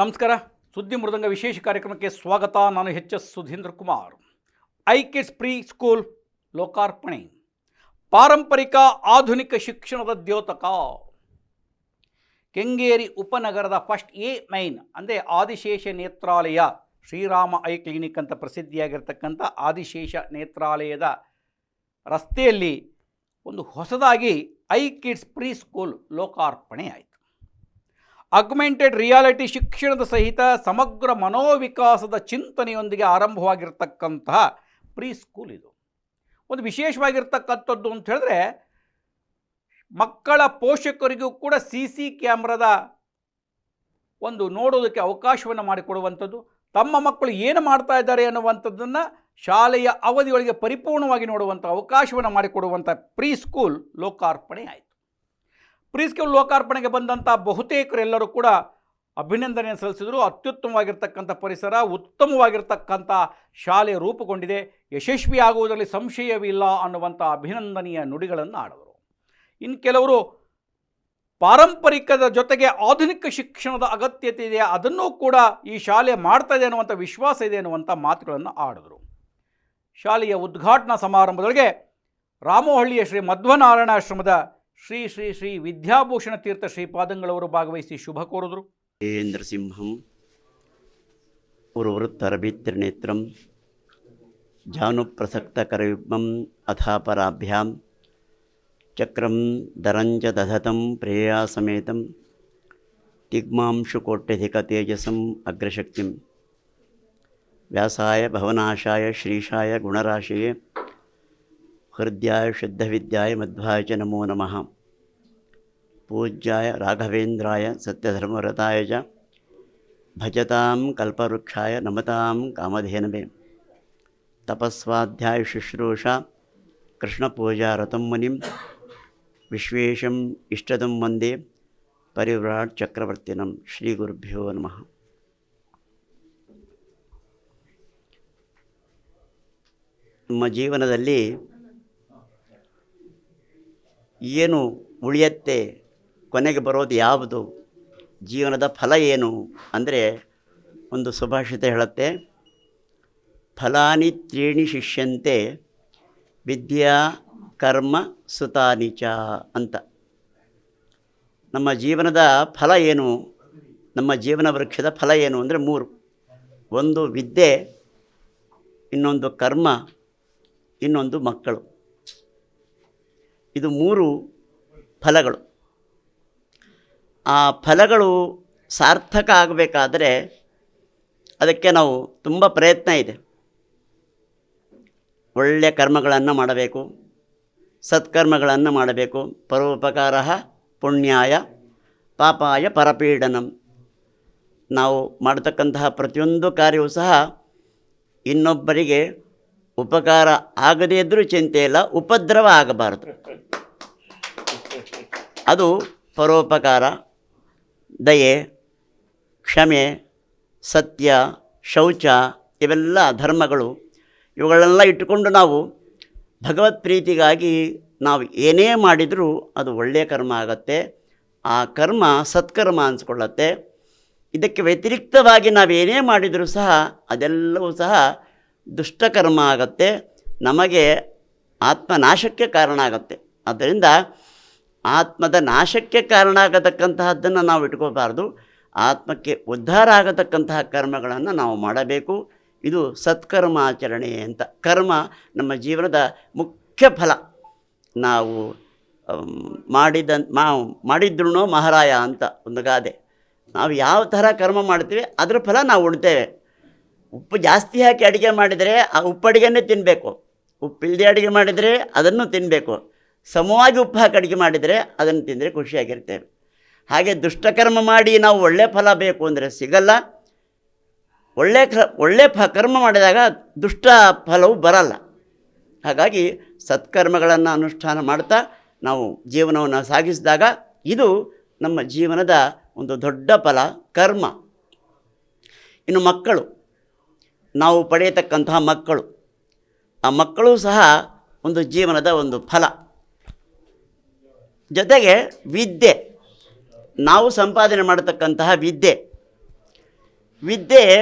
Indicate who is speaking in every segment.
Speaker 1: ನಮಸ್ಕಾರ. ಸುದ್ದಿ ಮೃದಂಗ ವಿಶೇಷ ಕಾರ್ಯಕ್ರಮಕ್ಕೆ ಸ್ವಾಗತ. ನಾನು H S Sudheendra Kumar. I kids pre school ಲೋಕಾರ್ಪಣೆ. ಪಾರಂಪರಿಕ ಆಧುನಿಕ ಶಿಕ್ಷಣದ ದ್ಯೋತಕ. ಕೆಂಗೇರಿ ಉಪನಗರದ ಫಸ್ಟ್ ಎ ಮೈನ್, ಅಂದರೆ ಆದಿಶೇಷ ನೇತ್ರಾಲಯ, ಶ್ರೀರಾಮ ಐ ಕ್ಲಿನಿಕ್ ಅಂತ ಪ್ರಸಿದ್ಧಿಯಾಗಿರ್ತಕ್ಕಂಥ ಆದಿಶೇಷ ನೇತ್ರಾಲಯದ ರಸ್ತೆಯಲ್ಲಿ ಒಂದು ಹೊಸದಾಗಿ ಐ ಕಿಡ್ಸ್ ಪ್ರೀ ಸ್ಕೂಲ್ ಲೋಕಾರ್ಪಣೆ ಆಯಿತು. ಅಗ್ಮೆಂಟೆಡ್ ರಿಯಾಲಿಟಿ ಶಿಕ್ಷಣದ ಸಹಿತ ಸಮಗ್ರ ಮನೋವಿಕಾಸದ ಚಿಂತನೆಯೊಂದಿಗೆ ಆರಂಭವಾಗಿರ್ತಕ್ಕಂತಹ ಪ್ರೀ ಸ್ಕೂಲ್ ಇದು. ಒಂದು ವಿಶೇಷವಾಗಿರ್ತಕ್ಕಂಥದ್ದು ಅಂತ ಹೇಳಿದ್ರೆ, ಮಕ್ಕಳ ಪೋಷಕರಿಗೂ ಕೂಡ ಸಿ ಸಿ ಕ್ಯಾಮ್ರಾದ ಒಂದು ನೋಡೋದಕ್ಕೆ ಅವಕಾಶವನ್ನು ಮಾಡಿಕೊಡುವಂಥದ್ದು, ತಮ್ಮ ಮಕ್ಕಳು ಏನು ಮಾಡ್ತಾ ಇದ್ದಾರೆ ಅನ್ನುವಂಥದ್ದನ್ನು ಶಾಲೆಯ ಅವಧಿಯೊಳಗೆ ಪರಿಪೂರ್ಣವಾಗಿ ನೋಡುವಂಥ ಅವಕಾಶವನ್ನು ಮಾಡಿಕೊಡುವಂಥ ಪ್ರೀ ಸ್ಕೂಲ್ ಲೋಕಾರ್ಪಣೆ ಆಯಿತು. ಪ್ರೀ ಸ್ಕೂಲ್ ಲೋಕಾರ್ಪಣೆಗೆ ಬಂದಂಥ ಬಹುತೇಕರೆಲ್ಲರೂ ಕೂಡ ಅಭಿನಂದನೆ ಸಲ್ಲಿಸಿದರು. ಅತ್ಯುತ್ತಮವಾಗಿರ್ತಕ್ಕಂಥ ಪರಿಸರ, ಉತ್ತಮವಾಗಿರ್ತಕ್ಕಂಥ ಶಾಲೆ ರೂಪುಗೊಂಡಿದೆ. ಯಶಸ್ವಿ ಆಗುವುದರಲ್ಲಿ ಸಂಶಯವಿಲ್ಲ ಅನ್ನುವಂಥ ಅಭಿನಂದನೀಯ ನುಡಿಗಳನ್ನು ಆಡಿದರು ಇನ್ನು ಕೆಲವರು ಪಾರಂಪರಿಕದ ಜೊತೆಗೆ ಆಧುನಿಕ ಶಿಕ್ಷಣದ ಅಗತ್ಯತೆ ಇದೆ, ಅದನ್ನೂ ಕೂಡ ಈ ಶಾಲೆ ಮಾಡ್ತಾ ಇದೆ ಅನ್ನುವಂಥ ವಿಶ್ವಾಸ ಇದೆ ಅನ್ನುವಂಥ ಮಾತುಗಳನ್ನು ಆಡಿದರು ಶಾಲೆಯ ಉದ್ಘಾಟನಾ ಸಮಾರಂಭದೊಳಗೆ ರಾಮೋಹಳ್ಳಿಯ ಶ್ರೀ ಮಧ್ವನಾರಾಯಣಾಶ್ರಮದ ಶ್ರೀ ಶ್ರೀ ಶ್ರೀ ವಿದ್ಯಾಭೂಷಣ ತೀರ್ಥ ಶ್ರೀಪಾದಂಗಳವರು ಭಾಗವಹಿಸಿ ಶುಭ ಕೋರಿದರು. ೇಂದ್ರಸಿಂಹಂ
Speaker 2: ಉರ್ವೃತ್ತರಭಿತ್ರಿನೇತ್ರಂ ಜಾನುಪ್ರಸಕ್ತಕರಯುಗ್ಮಂ ಅಥಾಪರಾಭ್ಯಾಂ ಚಕ್ರಂ ದರಂಜ ದಧತಂ ಪ್ರೇಯಾಸಮೇತಂ ತಿಗ್ಮಾಂಶುಕೋಟ್ಯಧಿಕತೇಜಸಂ ಅಗ್ರಶಕ್ತಿಂ. ವ್ಯಾಸಾಯ ಭವನಾಶಾಯ ಶ್ರೀಶಾಯ ಗುಣರಾಶಿಯೇ ಹೃದಯಾಯ ಶುದ್ಧವಿದ್ಯಾಯ ಮಧ್ವಾಯ ಚ ನಮೋ ನಮಃ ಪೂಜ್ಯಾಯ ರಾಘವೇಂದ್ರಾಯ ಸತ್ಯಧರ್ಮರತಾಯ ಚ ಭಜತಾಂ ಕಲ್ಪವೃಕ್ಷಾಯ ನಮತಾಂ ಕಾಮಧೇನವೇ ತಪಸ್ವಾಧ್ಯಾಯ ಶುಶ್ರೂಷಾ ಕೃಷ್ಣಪೂಜಾರತಂ ಮುನಿಂ ವಿಶ್ವೇಶಂ ಇಷ್ಟದಂ ವಂದೇ ಪರಿವ್ರಾಟ್ ಚಕ್ರವರ್ತಿನಂ ಶ್ರೀ ಗುರುಭ್ಯೋ ನಮಃ ನಮ್ಮ ಜೀವನದಲ್ಲಿ ಏನು ಉಳಿಯತ್ತೆ ಕೊನೆಗೆ ಬರೋದು ಯಾವುದು, ಜೀವನದ ಫಲ ಏನು ಅಂದರೆ ಒಂದು ಸುಭಾಷಿತ ಹೇಳುತ್ತೆ, ಫಲಾನಿ ತ್ರೀಣಿ ಶಿಷ್ಯಂತೆ ವಿದ್ಯಾ ಕರ್ಮ ಸುತಾನಿಚ ಅಂತ. ನಮ್ಮ ಜೀವನದ ಫಲ ಏನು, ನಮ್ಮ ಜೀವನ ವೃಕ್ಷದ ಫಲ ಏನು ಅಂದರೆ ಮೂರು. ಒಂದು ವಿದ್ಯೆ, ಇನ್ನೊಂದು ಕರ್ಮ, ಇನ್ನೊಂದು ಮಕ್ಕಳು. ಇದು ಮೂರು ಫಲಗಳು. ಆ ಫಲಗಳು ಸಾರ್ಥಕ ಆಗಬೇಕಾದರೆ ಅದಕ್ಕೆ ನಾವು ತುಂಬ ಪ್ರಯತ್ನ ಇದೆ. ಒಳ್ಳೆಯ ಕರ್ಮಗಳನ್ನು ಮಾಡಬೇಕು. ಸತ್ಕರ್ಮಗಳನ್ನು ಮಾಡಬೇಕು. ಪರೋಪಕಾರ ಪುಣ್ಯಾಯ, ಪಾಪಾಯ, ಪರಪೀಡನಂ. ನಾವು ಮಾಡತಕ್ಕಂತಹ ಪ್ರತಿಯೊಂದು ಕಾರ್ಯವೂ ಸಹ ಇನ್ನೊಬ್ಬರಿಗೆ ಉಪಕಾರ ಆಗದೇ ಇದ್ದರೂ ಚಿಂತೆ ಇಲ್ಲ, ಉಪದ್ರವ ಆಗಬಾರದು. ಅದು ಪರೋಪಕಾರ, ದಯೆ, ಕ್ಷಮೆ, ಸತ್ಯ, ಶೌಚ, ಇವೆಲ್ಲ ಧರ್ಮಗಳು. ಇವುಗಳನ್ನೆಲ್ಲ ಇಟ್ಟುಕೊಂಡು ನಾವು ಭಗವತ್ ಪ್ರೀತಿಗಾಗಿ ನಾವು ಏನೇ ಮಾಡಿದರೂ ಅದು ಒಳ್ಳೆಯ ಕರ್ಮ ಆಗತ್ತೆ. ಆ ಕರ್ಮ ಸತ್ಕರ್ಮ ಅನಿಸ್ಕೊಳ್ಳತ್ತೆ. ಇದಕ್ಕೆ ವ್ಯತಿರಿಕ್ತವಾಗಿ ನಾವೇನೇ ಮಾಡಿದರೂ ಸಹ ಅದೆಲ್ಲವೂ ಸಹ ದುಷ್ಟಕರ್ಮ ಆಗತ್ತೆ, ನಮಗೆ ಆತ್ಮನಾಶಕ್ಕೆ ಕಾರಣ ಆಗತ್ತೆ. ಆದ್ದರಿಂದ ಆತ್ಮದ ನಾಶಕ್ಕೆ ಕಾರಣ ಆಗತಕ್ಕಂತಹದ್ದನ್ನು ನಾವು ಇಟ್ಕೋಬಾರ್ದು. ಆತ್ಮಕ್ಕೆ ಉದ್ಧಾರ ಆಗತಕ್ಕಂತಹ ಕರ್ಮಗಳನ್ನು ನಾವು ಮಾಡಬೇಕು. ಇದು ಸತ್ಕರ್ಮ ಆಚರಣೆ ಅಂತ. ಕರ್ಮ ನಮ್ಮ ಜೀವನದ ಮುಖ್ಯ ಫಲ. ನಾವು ಮಾಡಿದ ಮಾ ಮಾಡಿದ್ರೂ ಮಹಾರಾಯ ಅಂತ ಒಂದು ಗಾದೆ. ನಾವು ಯಾವ ಥರ ಕರ್ಮ ಮಾಡ್ತೀವಿ, ಅದರ ಫಲ ನಾವು ಉಣ್ತೇವೆ. ಉಪ್ಪು ಜಾಸ್ತಿ ಹಾಕಿ ಅಡುಗೆ ಮಾಡಿದರೆ ಆ ಉಪ್ಪು ಅಡುಗೆನೇ ತಿನ್ನಬೇಕು ಉಪ್ಪಿಲ್ಲದೆ ಅಡುಗೆ ಮಾಡಿದರೆ ಅದನ್ನು ತಿನ್ನಬೇಕು ಸಮವಾಗಿ ಉಪ್ಪು ಹಾಕಿ ಅಡುಗೆ ಮಾಡಿದರೆ ಅದನ್ನು ತಿಂದರೆ ಖುಷಿಯಾಗಿರ್ತೇವೆ ಹಾಗೆ ದುಷ್ಟಕರ್ಮ ಮಾಡಿ ನಾವು ಒಳ್ಳೆಯ ಫಲ ಬೇಕು ಅಂದರೆ ಸಿಗಲ್ಲ. ಒಳ್ಳೆ ಕ್ರ ಒಳ್ಳೆ ಫ, ಕರ್ಮ ಮಾಡಿದಾಗ ದುಷ್ಟ ಫಲವು ಬರಲ್ಲ. ಹಾಗಾಗಿ ಸತ್ಕರ್ಮಗಳನ್ನು ಅನುಷ್ಠಾನ ಮಾಡ್ತಾ ನಾವು ಜೀವನವನ್ನು ಸಾಗಿಸಿದಾಗ ಇದು ನಮ್ಮ ಜೀವನದ ಒಂದು ದೊಡ್ಡ ಫಲ, ಕರ್ಮ. ಇನ್ನು ಮಕ್ಕಳು ನಾವು ಪಡೆಯತಕ್ಕಂತಹ ಮಕ್ಕಳು. ಆ ಮಕ್ಕಳು ಸಹ ಒಂದು ಜೀವನದ ಒಂದು ಫಲ. ಜೊತೆಗೆ ವಿದ್ಯೆ. ನಾವು ಸಂಪಾದನೆ ಮಾಡತಕ್ಕಂತಹ ವಿದ್ಯೆ. ವಿದ್ಯೆ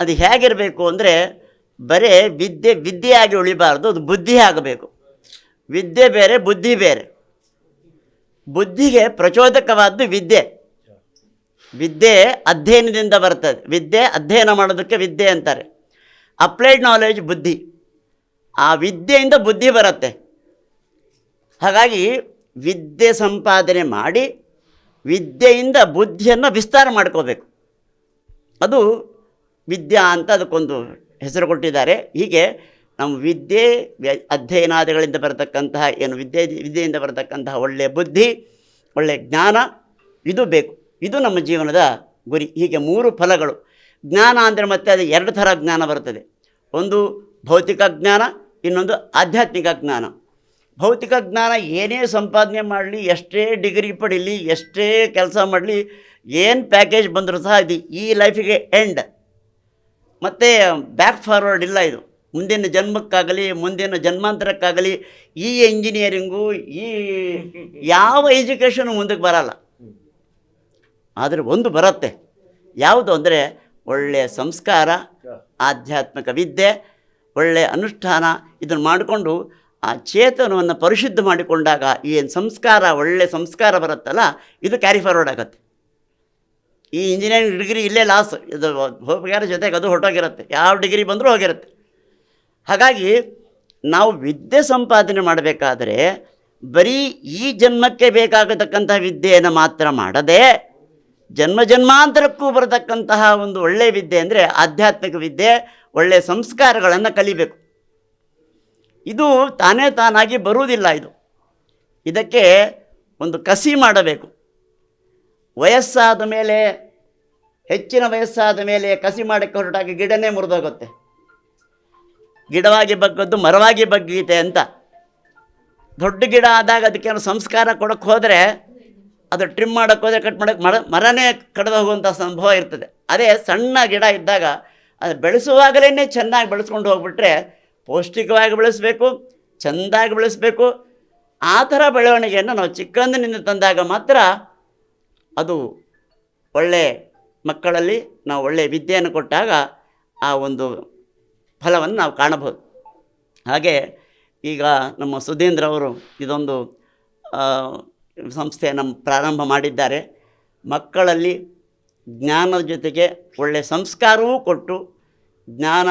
Speaker 2: ಅದು ಹೇಗಿರಬೇಕು ಅಂದರೆ ಬರೀ ವಿದ್ಯೆ ವಿದ್ಯೆಯಾಗಿ ಉಳಿಬಾರ್ದು, ಅದು ಬುದ್ಧಿ ಆಗಬೇಕು. ವಿದ್ಯೆ ಬೇರೆ, ಬುದ್ಧಿ ಬೇರೆ. ಬುದ್ಧಿಗೆ ಪ್ರಚೋದಕವಾದ್ದು ವಿದ್ಯೆ. ವಿದ್ಯೆ ಅಧ್ಯಯನದಿಂದ ಬರ್ತದೆ. ವಿದ್ಯೆ ಅಧ್ಯಯನ ಮಾಡೋದಕ್ಕೆ ವಿದ್ಯೆ ಅಂತಾರೆ. ಅಪ್ಲೈಡ್ ನಾಲೆಜ್ ಬುದ್ಧಿ. ಆ ವಿದ್ಯೆಯಿಂದ ಬುದ್ಧಿ ಬರುತ್ತೆ. ಹಾಗಾಗಿ ವಿದ್ಯೆ ಸಂಪಾದನೆ ಮಾಡಿ ವಿದ್ಯೆಯಿಂದ ಬುದ್ಧಿಯನ್ನು ವಿಸ್ತಾರ ಮಾಡ್ಕೋಬೇಕು. ಅದು ವಿದ್ಯಾ ಅಂತ ಅದಕ್ಕೊಂದು ಹೆಸರು ಕೊಟ್ಟಿದ್ದಾರೆ. ಹೀಗೆ ನಮ್ಮ ವಿದ್ಯೆ ಅಧ್ಯಯನಾದಿಗಳಿಂದ ಬರತಕ್ಕಂತಹ, ಏನು ವಿದ್ಯೆ, ವಿದ್ಯೆಯಿಂದ ಬರತಕ್ಕಂತಹ ಒಳ್ಳೆಯ ಬುದ್ಧಿ ಒಳ್ಳೆಯ ಜ್ಞಾನ, ಇದು ಬೇಕು. ಇದು ನಮ್ಮ ಜೀವನದ ಗುರಿ. ಹೀಗೆ ಮೂರು ಫಲಗಳು. ಜ್ಞಾನ ಅಂದರೆ ಮತ್ತೆ ಅದು ಎರಡು ಥರ ಜ್ಞಾನ ಬರ್ತದೆ. ಒಂದು ಭೌತಿಕ ಜ್ಞಾನ, ಇನ್ನೊಂದು ಆಧ್ಯಾತ್ಮಿಕ ಜ್ಞಾನ. ಭೌತಿಕ ಜ್ಞಾನ ಏನೇ ಸಂಪಾದನೆ ಮಾಡಲಿ, ಎಷ್ಟೇ ಡಿಗ್ರಿ ಪಡೀಲಿ, ಎಷ್ಟೇ ಕೆಲಸ ಮಾಡಲಿ, ಏನು ಪ್ಯಾಕೇಜ್ ಬಂದರೂ ಸಹ ಇದು ಈ ಲೈಫಿಗೆ ಎಂಡ್. ಮತ್ತು ಬ್ಯಾಕ್ ಫಾರ್ವರ್ಡ್ ಇಲ್ಲ ಇದು. ಮುಂದಿನ ಜನ್ಮಕ್ಕಾಗಲಿ, ಮುಂದಿನ ಜನ್ಮಾಂತರಕ್ಕಾಗಲಿ, ಈ ಇಂಜಿನಿಯರಿಂಗು ಈ ಯಾವ ಎಜುಕೇಷನು ಮುಂದಕ್ಕೆ ಬರಲ್ಲ. ಆದರೆ ಒಂದು ಬರುತ್ತೆ. ಯಾವುದು ಅಂದರೆ ಒಳ್ಳೆಯ ಸಂಸ್ಕಾರ ಆಧ್ಯಾತ್ಮಿಕ ವಿದ್ಯೆ ಒಳ್ಳೆಯ ಅನುಷ್ಠಾನ ಇದನ್ನು ಮಾಡಿಕೊಂಡು ಆ ಚೇತನವನ್ನು ಪರಿಶುದ್ಧ ಮಾಡಿಕೊಂಡಾಗ ಏನು ಸಂಸ್ಕಾರ ಒಳ್ಳೆಯ ಸಂಸ್ಕಾರ ಬರುತ್ತಲ್ಲ ಇದು ಕ್ಯಾರಿ ಫಾರ್ವರ್ಡ್ ಆಗುತ್ತೆ. ಈ ಇಂಜಿನಿಯರಿಂಗ್ ಡಿಗ್ರಿ ಇಲ್ಲೇ ಲಾಸ್ ಇದು ಹೋಗ್ಯಾರ ಜೊತೆಗೆ ಅದು ಹೊರಟೋಗಿರುತ್ತೆ. ಯಾವ ಡಿಗ್ರಿ ಬಂದರೂ ಹೋಗಿರುತ್ತೆ. ಹಾಗಾಗಿ ನಾವು ವಿದ್ಯೆ ಸಂಪಾದನೆ ಮಾಡಬೇಕಾದರೆ ಬರೀ ಈ ಜನ್ಮಕ್ಕೆ ಬೇಕಾಗತಕ್ಕಂಥ ವಿದ್ಯೆಯನ್ನು ಮಾತ್ರ ಮಾಡದೆ ಜನ್ಮ ಜನ್ಮಾಂತರಕ್ಕೂ ಬರತಕ್ಕಂತಹ ಒಂದು ಒಳ್ಳೆಯ ವಿದ್ಯೆ ಅಂದರೆ ಆಧ್ಯಾತ್ಮಿಕ ವಿದ್ಯೆ ಒಳ್ಳೆಯ ಸಂಸ್ಕಾರಗಳನ್ನು ಕಲಿಬೇಕು. ಇದು ತಾನೇ ತಾನಾಗಿ ಬರುವುದಿಲ್ಲ ಇದು. ಇದಕ್ಕೆ ಒಂದು ಕಸಿ ಮಾಡಬೇಕು. ವಯಸ್ಸಾದ ಮೇಲೆ, ಹೆಚ್ಚಿನ ವಯಸ್ಸಾದ ಮೇಲೆ ಕಸಿ ಮಾಡಕ್ಕೆ ಹೊರಟಾಗಿ ಗಿಡನೇ ಮುರಿದೋಗುತ್ತೆ. ಗಿಡವಾಗಿ ಬಗ್ಗದ್ದು ಮರವಾಗಿ ಬಗ್ಗೀತೆ ಅಂತ. ದೊಡ್ಡ ಗಿಡ ಆದಾಗ ಅದಕ್ಕೇನು ಸಂಸ್ಕಾರ ಕೊಡೋಕ್ಕೆ ಹೋದರೆ ಅದು ಟ್ರಿಮ್ ಮಾಡೋಕ್ಕೆ ಹೋದರೆ ಕಟ್ ಮಾಡೋಕ್ಕೆ ಮರ, ಮರನೇ ಕಡಿದು ಹೋಗುವಂಥ ಸಂಭವ ಇರ್ತದೆ. ಅದೇ ಸಣ್ಣ ಗಿಡ ಇದ್ದಾಗ ಅದು ಬೆಳೆಸುವಾಗಲೇ ಚೆನ್ನಾಗಿ ಬೆಳೆಸ್ಕೊಂಡು ಹೋಗ್ಬಿಟ್ರೆ ಪೌಷ್ಟಿಕವಾಗಿ ಬೆಳೆಸಬೇಕು, ಚೆಂದಾಗಿ ಬೆಳೆಸಬೇಕು. ಆ ಥರ ಬೆಳವಣಿಗೆಯನ್ನು ನಾವು ಚಿಕ್ಕಂದಿನಿಂದ ತಂದಾಗ ಮಾತ್ರ ಅದು ಒಳ್ಳೆ ಮಕ್ಕಳಲ್ಲಿ ನಾವು ಒಳ್ಳೆಯ ವಿದ್ಯೆಯನ್ನು ಕೊಟ್ಟಾಗ ಆ ಒಂದು ಫಲವನ್ನು ನಾವು ಕಾಣಬಹುದು. ಹಾಗೆ ಈಗ ನಮ್ಮ ಸುಧೀಂದ್ರ ಅವರು ಇದೊಂದು ಸಂಸ್ಥೆಯನ್ನು ಪ್ರಾರಂಭ ಮಾಡಿದ್ದಾರೆ. ಮಕ್ಕಳಲ್ಲಿ ಜ್ಞಾನದ ಜೊತೆಗೆ ಒಳ್ಳೆಯ ಸಂಸ್ಕಾರವೂ ಕೊಟ್ಟು ಜ್ಞಾನ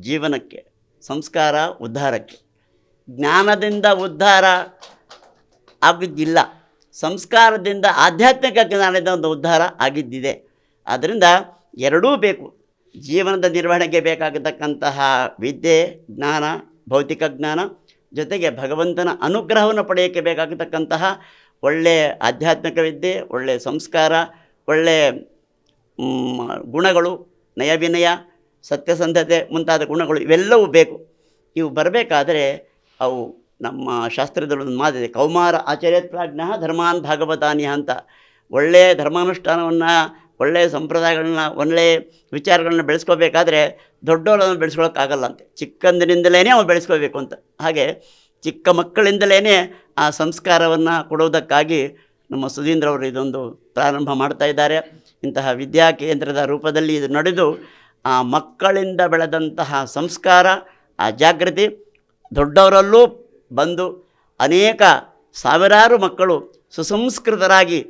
Speaker 2: ಜೀವನಕ್ಕೆ, ಸಂಸ್ಕಾರ ಉದ್ಧಾರಕ್ಕೆ. ಜ್ಞಾನದಿಂದ ಉದ್ಧಾರ ಆಗಿದ್ದಿಲ್ಲ. ಸಂಸ್ಕಾರದಿಂದ ಆಧ್ಯಾತ್ಮಿಕ ಜ್ಞಾನದ ಒಂದು ಉದ್ಧಾರ ಆಗಿದ್ದಿದೆ. ಆದ್ದರಿಂದ ಎರಡೂ ಬೇಕು. ಜೀವನದ ನಿರ್ವಹಣೆಗೆ ಬೇಕಾಗತಕ್ಕಂತಹ ವಿದ್ಯೆ, ಜ್ಞಾನ, ಭೌತಿಕ ಜ್ಞಾನ, ಜೊತೆಗೆ ಭಗವಂತನ ಅನುಗ್ರಹವನ್ನು ಪಡೆಯೋಕ್ಕೆ ಬೇಕಾಗತಕ್ಕಂತಹ ಒಳ್ಳೆಯ ಆಧ್ಯಾತ್ಮಿಕ ವಿದ್ಯೆ ಒಳ್ಳೆಯ ಸಂಸ್ಕಾರ ಒಳ್ಳೆಯ ಮ್, ಗುಣಗಳು ನಯವಿನಯ ಸತ್ಯಸಂಧತೆ ಮುಂತಾದ ಗುಣಗಳು ಇವೆಲ್ಲವೂ ಬೇಕು. ಇವು ಬರಬೇಕಾದರೆ ಅವು ನಮ್ಮ ಶಾಸ್ತ್ರದಲ್ಲಿ ಒಂದು ಮಾತಿದೆ ಕೌಮಾರ ಆಚಾರ್ಯತ್ ಪ್ರಾಜ್ಞ ಧರ್ಮಾನ್ ಭಾಗವತಾನಿ ಅಂತ. ಒಳ್ಳೆಯ ಧರ್ಮಾನುಷ್ಠಾನವನ್ನು ಒಳ್ಳೆಯ ಸಂಪ್ರದಾಯಗಳನ್ನ ಒಳ್ಳೆಯ ವಿಚಾರಗಳನ್ನ ಬೆಳೆಸ್ಕೋಬೇಕಾದ್ರೆ ದೊಡ್ಡವರನ್ನು ಬೆಳೆಸ್ಕೊಳ್ಳೋಕ್ಕಾಗಲ್ಲ ಅಂತೆ. ಚಿಕ್ಕಂದಿನಿಂದಲೇ ಅವ್ನು ಬೆಳೆಸ್ಕೋಬೇಕು ಅಂತ. ಹಾಗೆ ಚಿಕ್ಕ ಮಕ್ಕಳಿಂದಲೇ ಆ ಸಂಸ್ಕಾರವನ್ನು ಕೊಡುವುದಕ್ಕಾಗಿ ನಮ್ಮ ಸುಧೀಂದ್ರ ಅವರು ಇದೊಂದು ಪ್ರಾರಂಭ ಮಾಡ್ತಾ ಇದ್ದಾರೆ. ಇಂತಹ ವಿದ್ಯಾ ಕೇಂದ್ರದ ರೂಪದಲ್ಲಿ ಇದು ನಡೆದು ಆ ಮಕ್ಕಳಿಂದ ಬೆಳೆದಂತಹ ಸಂಸ್ಕಾರ, ಆ ಜಾಗೃತಿ ದೊಡ್ಡವರಲ್ಲೂ ಬಂದು ಅನೇಕ ಸಾವಿರಾರು ಮಕ್ಕಳು ಸುಸಂಸ್ಕೃತರಾಗಿ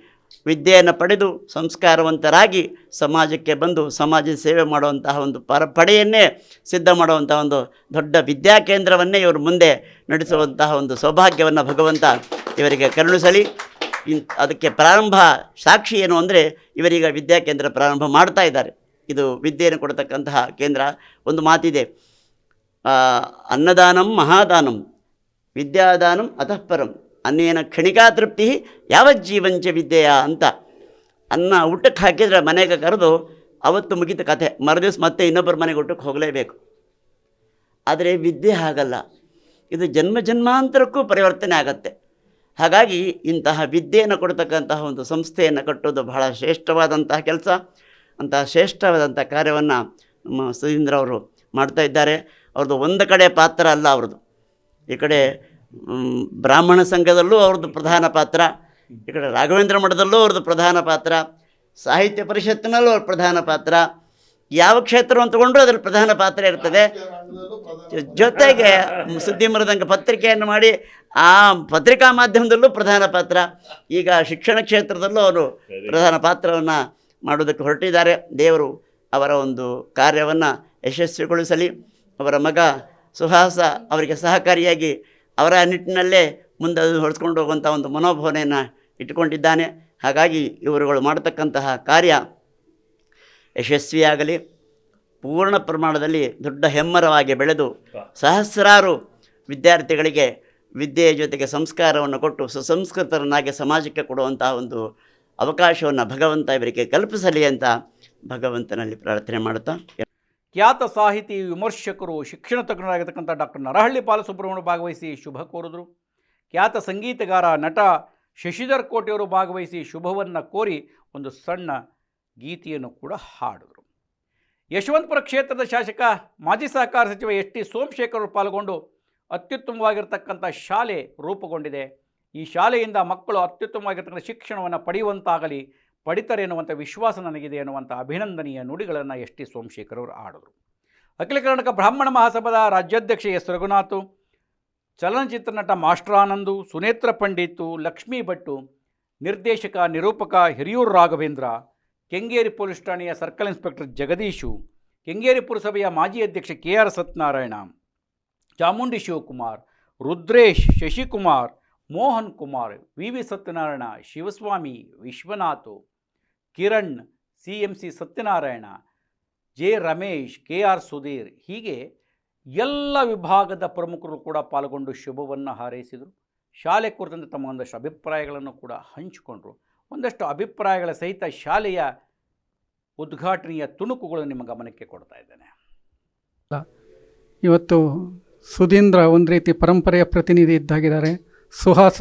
Speaker 2: ವಿದ್ಯೆಯನ್ನು ಪಡೆದು ಸಂಸ್ಕಾರವಂತರಾಗಿ ಸಮಾಜಕ್ಕೆ ಬಂದು ಸಮಾಜ ಸೇವೆ ಮಾಡುವಂತಹ ಒಂದು ಪರ ಪಡೆಯನ್ನೇ ಸಿದ್ಧ ಮಾಡುವಂಥ ಒಂದು ದೊಡ್ಡ ವಿದ್ಯಾಕೇಂದ್ರವನ್ನೇ ಇವರು ಮುಂದೆ ನಡೆಸುವಂತಹ ಒಂದು ಸೌಭಾಗ್ಯವನ್ನು ಭಗವಂತ ಇವರಿಗೆ ಕರುಣಿಸಲಿ. ಅದಕ್ಕೆ ಪ್ರಾರಂಭ ಸಾಕ್ಷಿ ಏನು ಅಂದರೆ ಇವರೀಗ ವಿದ್ಯಾಕೇಂದ್ರ ಪ್ರಾರಂಭ ಮಾಡ್ತಾ ಇದ್ದಾರೆ. ಇದು ವಿದ್ಯೆಯನ್ನು ಕೊಡತಕ್ಕಂತಹ ಕೇಂದ್ರ ಒಂದು ಮಾತಿದೆ. ಅನ್ನದಾನಂ ಮಹಾದಾನಂ ವಿದ್ಯಾದಾನಂ ಅತಃಪರಂ. ಅನ್ನೇನ ಕ್ಷಣಿಕಾ ತೃಪ್ತಿ ಯಾವ ಯಾವಜ್ಜೀವಂಚ ವಿದ್ಯೆಯ ಅಂತ. ಅನ್ನ ಊಟಕ್ಕೆ ಹಾಕಿದರೆ ಮನೆಗೆ ಕರೆದು ಅವತ್ತು ಮುಗಿದ ಕಥೆ. ಮರುದಿವ್ಸ ಮತ್ತೆ ಇನ್ನೊಬ್ಬರ ಮನೆಗೆ ಊಟಕ್ಕೆ ಹೋಗಲೇಬೇಕು. ಆದರೆ ವಿದ್ಯೆ ಹಾಗಲ್ಲ. ಇದು ಜನ್ಮ ಜನ್ಮಾಂತರಕ್ಕೂ ಪರಿವರ್ತನೆ ಆಗತ್ತೆ. ಹಾಗಾಗಿ ಇಂತಹ ವಿದ್ಯೆಯನ್ನು ಕೊಡ್ತಕ್ಕಂತಹ ಒಂದು ಸಂಸ್ಥೆಯನ್ನು ಕಟ್ಟೋದು ಬಹಳ ಶ್ರೇಷ್ಠವಾದಂತಹ ಕೆಲಸ. ಅಂತಹ ಶ್ರೇಷ್ಠವಾದಂಥ ಕಾರ್ಯವನ್ನು ನಮ್ಮ ಸುಧೀಂದ್ರ ಅವರು ಮಾಡ್ತಾ ಇದ್ದಾರೆ. ಅವ್ರದ್ದು ಒಂದು ಕಡೆ ಪಾತ್ರ ಅಲ್ಲ ಅವ್ರದ್ದು. ಈ ಕಡೆ ಬ್ರಾಹ್ಮಣ ಸಂಘದಲ್ಲೂ ಅವ್ರದ್ದು ಪ್ರಧಾನ ಪಾತ್ರ, ಈ ಕಡೆ ರಾಘವೇಂದ್ರ ಮಠದಲ್ಲೂ ಅವ್ರದ್ದು ಪ್ರಧಾನ ಪಾತ್ರ, ಸಾಹಿತ್ಯ ಪರಿಷತ್ತಿನಲ್ಲೂ ಅವ್ರ ಪ್ರಧಾನ ಪಾತ್ರ, ಯಾವ ಕ್ಷೇತ್ರವನ್ನು ತಗೊಂಡ್ರೂ ಅದರ ಪ್ರಧಾನ ಪಾತ್ರ ಇರ್ತದೆ. ಜೊತೆಗೆ ಸುದ್ದಿ ಮರದಂಗ ಪತ್ರಿಕೆಯನ್ನು ಮಾಡಿ ಆ ಪತ್ರಿಕಾ ಮಾಧ್ಯಮದಲ್ಲೂ ಪ್ರಧಾನ ಪಾತ್ರ. ಈಗ ಶಿಕ್ಷಣ ಕ್ಷೇತ್ರದಲ್ಲೂ ಅವರು ಪ್ರಧಾನ ಪಾತ್ರವನ್ನು ಮಾಡೋದಕ್ಕೆ ಹೊರಟಿದ್ದಾರೆ. ದೇವರು ಅವರ ಒಂದು ಕಾರ್ಯವನ್ನು ಯಶಸ್ವಿಗೊಳಿಸಲಿ. ಅವರ ಮಗ ಸುಹಾಸ ಅವರಿಗೆ ಸಹಕಾರಿಯಾಗಿ ಅವರ ನಿಟ್ಟಿನಲ್ಲೇ ಮುಂದೆ ಅದು ಹೊಡೆಸ್ಕೊಂಡು ಹೋಗುವಂಥ ಒಂದು ಮನೋಭಾವನೆಯನ್ನು ಇಟ್ಟುಕೊಂಡಿದ್ದಾನೆ. ಹಾಗಾಗಿ ಇವರುಗಳು ಮಾಡತಕ್ಕಂತಹ ಕಾರ್ಯ ಯಶಸ್ವಿಯಾಗಲಿ ಪೂರ್ಣ ಪ್ರಮಾಣದಲ್ಲಿ ದೊಡ್ಡ ಹೆಮ್ಮರವಾಗಿ ಬೆಳೆದು ಸಹಸ್ರಾರು ವಿದ್ಯಾರ್ಥಿಗಳಿಗೆ ವಿದ್ಯೆಯ ಜೊತೆಗೆ ಸಂಸ್ಕಾರವನ್ನು ಕೊಟ್ಟು ಸುಸಂಸ್ಕೃತರನ್ನಾಗಿ ಸಮಾಜಕ್ಕೆ ಕೊಡುವಂತಹ ಒಂದು ಅವಕಾಶವನ್ನು ಭಗವಂತ ಇವರಿಗೆ ಕಲ್ಪಿಸಲಿ ಅಂತ ಭಗವಂತನಲ್ಲಿ ಪ್ರಾರ್ಥನೆ ಮಾಡುತ್ತಾ
Speaker 1: ಖ್ಯಾತ ಸಾಹಿತಿ ವಿಮರ್ಶಕರು, ಶಿಕ್ಷಣ ತಜ್ಞರಾಗಿರ್ತಕ್ಕಂಥ ಡಾಕ್ಟರ್ ನರಹಳ್ಳಿ ಬಾಲಸುಬ್ರಹ್ಮಣ್ಯ ಭಾಗವಹಿಸಿ ಶುಭ ಕೋರಿದ್ರು. ಖ್ಯಾತ ಸಂಗೀತಗಾರ ನಟ ಶಶಿಧರ್ ಕೋಟೆಯವರು ಭಾಗವಹಿಸಿ ಶುಭವನ್ನು ಕೋರಿ ಒಂದು ಸಣ್ಣ ಗೀತೆಯನ್ನು ಕೂಡ ಹಾಡಿದರು. ಯಶವಂತಪುರ ಕ್ಷೇತ್ರದ ಶಾಸಕ, ಮಾಜಿ ಸಹಕಾರ ಸಚಿವ ಎಸ್ ಟಿ ಸೋಮಶೇಖರ್ ಅವರು ಪಾಲ್ಗೊಂಡು ಅತ್ಯುತ್ತಮವಾಗಿರ್ತಕ್ಕಂಥ ಶಾಲೆ ರೂಪುಗೊಂಡಿದೆ. ಈ ಶಾಲೆಯಿಂದ ಮಕ್ಕಳು ಅತ್ಯುತ್ತಮವಾಗಿರ್ತಕ್ಕಂಥ ಶಿಕ್ಷಣವನ್ನು ಪಡೆಯುವಂತಾಗಲಿ ಪಡಿತಾರೆ ಎನ್ನುವಂಥ ವಿಶ್ವಾಸ ನನಗಿದೆ ಎನ್ನುವಂಥ ಅಭಿನಂದನೀಯ ನುಡಿಗಳನ್ನು ಎಸ್ ಟಿ ಸೋಮಶೇಖರ್ ಅವರು ಆಡಿದರು ಅಖಿಲ ಕರ್ನಾಟಕ ಬ್ರಾಹ್ಮಣ ಮಹಾಸಭಾದ ರಾಜ್ಯಾಧ್ಯಕ್ಷ ಎಸ್ ರಘುನಾಥ್, ಚಲನಚಿತ್ರ ನಟ ಮಾಸ್ಟ್ರಾನಂದು ಸುನೇತ್ರ ಪಂಡಿತ್ತು ಲಕ್ಷ್ಮೀ ಭಟ್ಟು ನಿರ್ದೇಶಕ ನಿರೂಪಕ ಹಿರಿಯೂರು ರಾಘವೇಂದ್ರ, ಕೆಂಗೇರಿ ಪೊಲೀಸ್ ಠಾಣೆಯ ಸರ್ಕಲ್ ಇನ್ಸ್ಪೆಕ್ಟರ್ ಜಗದೀಶು, ಕೆಂಗೇರಿ ಪುರಸಭೆಯ ಮಾಜಿ ಅಧ್ಯಕ್ಷ K R Satyanarayana, Chamundi Shivakumar, Rudresh Shashikumar, Mohan Kumar V V Satyanarayana, Shivaswamy, Vishwanath Kiran C M C Satyanarayana J Ramesh K R Sudhir ಹೀಗೆ ಎಲ್ಲ ವಿಭಾಗದ ಪ್ರಮುಖರು ಕೂಡ ಪಾಲ್ಗೊಂಡು ಶುಭವನ್ನು ಹಾರೈಸಿದರು. ಶಾಲೆ ಕುರಿತಂತೆ ತಮ್ಮ ಒಂದಷ್ಟು ಅಭಿಪ್ರಾಯಗಳನ್ನು ಕೂಡ ಹಂಚಿಕೊಂಡರು. ಒಂದಷ್ಟು ಅಭಿಪ್ರಾಯಗಳ ಸಹಿತ ಶಾಲೆಯ ಉದ್ಘಾಟನೆಯ ತುಣುಕುಗಳು ನಿಮ್ಮ ಗಮನಕ್ಕೆ ಕೊಡ್ತಾ ಇದ್ದೇನೆ.
Speaker 3: ಇವತ್ತು ಸುಧೀಂದ್ರ ಒಂದು ರೀತಿ ಪರಂಪರೆಯ ಪ್ರತಿನಿಧಿ ಇದ್ದಾಗಿದ್ದಾರೆ ಸುಹಾಸ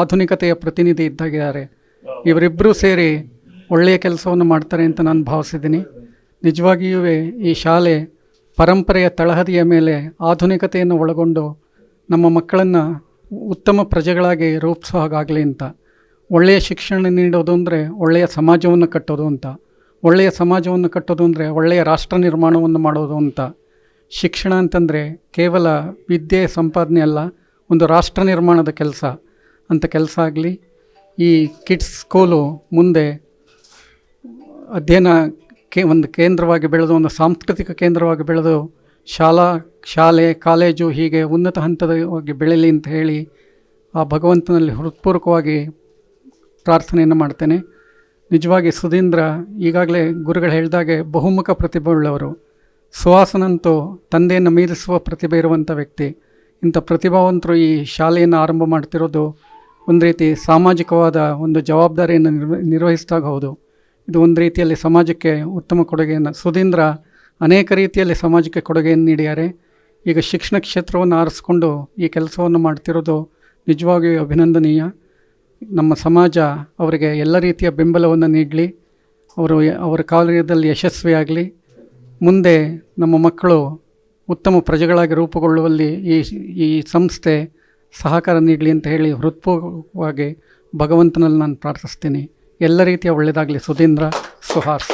Speaker 3: ಆಧುನಿಕತೆಯ ಪ್ರತಿನಿಧಿ ಇದ್ದಾಗಿದ್ದಾರೆ. ಇವರಿಬ್ಬರೂ ಸೇರಿ ಒಳ್ಳೆಯ ಕೆಲಸವನ್ನು ಮಾಡ್ತಾರೆ ಅಂತ ನಾನು ಭಾವಿಸಿದ್ದೀನಿ. ನಿಜವಾಗಿಯೂ ಈ ಶಾಲೆ ಪರಂಪರೆಯ ತಳಹದಿಯ ಮೇಲೆ ಆಧುನಿಕತೆಯನ್ನು ಒಳಗೊಂಡು ನಮ್ಮ ಮಕ್ಕಳನ್ನು ಉತ್ತಮ ಪ್ರಜೆಗಳಾಗಿ ರೂಪಿಸೋ ಹಾಗಾಗಲಿ ಅಂತ. ಒಳ್ಳೆಯ ಶಿಕ್ಷಣ ನೀಡೋದು ಅಂದರೆ ಒಳ್ಳೆಯ ಸಮಾಜವನ್ನು ಕಟ್ಟೋದು ಅಂತ. ಒಳ್ಳೆಯ ಸಮಾಜವನ್ನು ಕಟ್ಟೋದು ಅಂದರೆ ಒಳ್ಳೆಯ ರಾಷ್ಟ್ರ ನಿರ್ಮಾಣವನ್ನು ಮಾಡೋದು ಅಂತ. ಶಿಕ್ಷಣ ಅಂತಂದರೆ ಕೇವಲ ವಿದ್ಯೆ ಸಂಪಾದನೆ ಅಲ್ಲ, ಒಂದು ರಾಷ್ಟ್ರ ನಿರ್ಮಾಣದ ಕೆಲಸ ಅಂತ ಕೆಲಸ ಆಗಲಿ. ಈ ಕಿಡ್ಸ್ ಸ್ಕೂಲು ಮುಂದೆ ಅಧ್ಯಯನ ಕೇ, ಒಂದು ಕೇಂದ್ರವಾಗಿ ಬೆಳೆದು, ಒಂದು ಸಾಂಸ್ಕೃತಿಕ ಕೇಂದ್ರವಾಗಿ ಬೆಳೆದು, ಶಾಲಾ, ಶಾಲೆ, ಕಾಲೇಜು ಹೀಗೆ ಉನ್ನತ ಹಂತದವಾಗಿ ಬೆಳೀಲಿ ಅಂತ ಹೇಳಿ ಆ ಭಗವಂತನಲ್ಲಿ ಹೃತ್ಪೂರ್ವಕವಾಗಿ ಪ್ರಾರ್ಥನೆಯನ್ನು ಮಾಡ್ತೇನೆ. ನಿಜವಾಗಿ ಸುಧೀಂದ್ರ ಈಗಾಗಲೇ ಗುರುಗಳು ಹೇಳಿದಾಗೆ ಬಹುಮುಖ ಪ್ರತಿಭೆ ಉಳ್ಳವರು. ಸುಹಾಸನಂತೂ ತಂದೆಯನ್ನು ಮೀರಿಸುವ ಪ್ರತಿಭೆ ಇರುವಂಥ ವ್ಯಕ್ತಿ. ಇಂಥ ಪ್ರತಿಭಾವಂತರು ಈ ಶಾಲೆಯನ್ನು ಆರಂಭ ಮಾಡ್ತಿರೋದು ಒಂದು ರೀತಿ ಸಾಮಾಜಿಕವಾದ ಒಂದು ಜವಾಬ್ದಾರಿಯನ್ನು ನಿರ್ವ ನಿರ್ವಹಿಸಿದಾಗ ಹೌದು ಇದು ಒಂದು ರೀತಿಯಲ್ಲಿ ಸಮಾಜಕ್ಕೆ ಉತ್ತಮ ಕೊಡುಗೆಯನ್ನು, ಸುಧೀಂದ್ರ ಅನೇಕ ರೀತಿಯಲ್ಲಿ ಸಮಾಜಕ್ಕೆ ಕೊಡುಗೆಯನ್ನು ನೀಡಿದ್ದಾರೆ. ಈಗ ಶಿಕ್ಷಣ ಕ್ಷೇತ್ರವನ್ನು ಆರಿಸ್ಕೊಂಡು ಈ ಕೆಲಸವನ್ನು ಮಾಡ್ತಿರೋದು ನಿಜವಾಗಿಯೂ ಅಭಿನಂದನೀಯ. ನಮ್ಮ ಸಮಾಜ ಅವರಿಗೆ ಎಲ್ಲ ರೀತಿಯ ಬೆಂಬಲವನ್ನು ನೀಡಲಿ. ಅವರು ಅವರ ಕಾರ್ಯದಲ್ಲಿ ಯಶಸ್ವಿಯಾಗಲಿ. ಮುಂದೆ ನಮ್ಮ ಮಕ್ಕಳು ಉತ್ತಮ ಪ್ರಜೆಗಳಾಗಿ ರೂಪುಗೊಳ್ಳುವಲ್ಲಿ ಈ ಈ ಸಂಸ್ಥೆ ಸಹಕಾರ ನೀಡಲಿ ಅಂತ ಹೇಳಿ ಹೃತ್ಪೂರ್ವಕವಾಗಿ ಭಗವಂತನಲ್ಲಿ ನಾನು ಪ್ರಾರ್ಥಿಸ್ತೀನಿ. ಎಲ್ಲ ರೀತಿಯ ಒಳ್ಳೆಯದಾಗಲಿ ಸುಧೀಂದ್ರ, ಸುಹಾಸ್.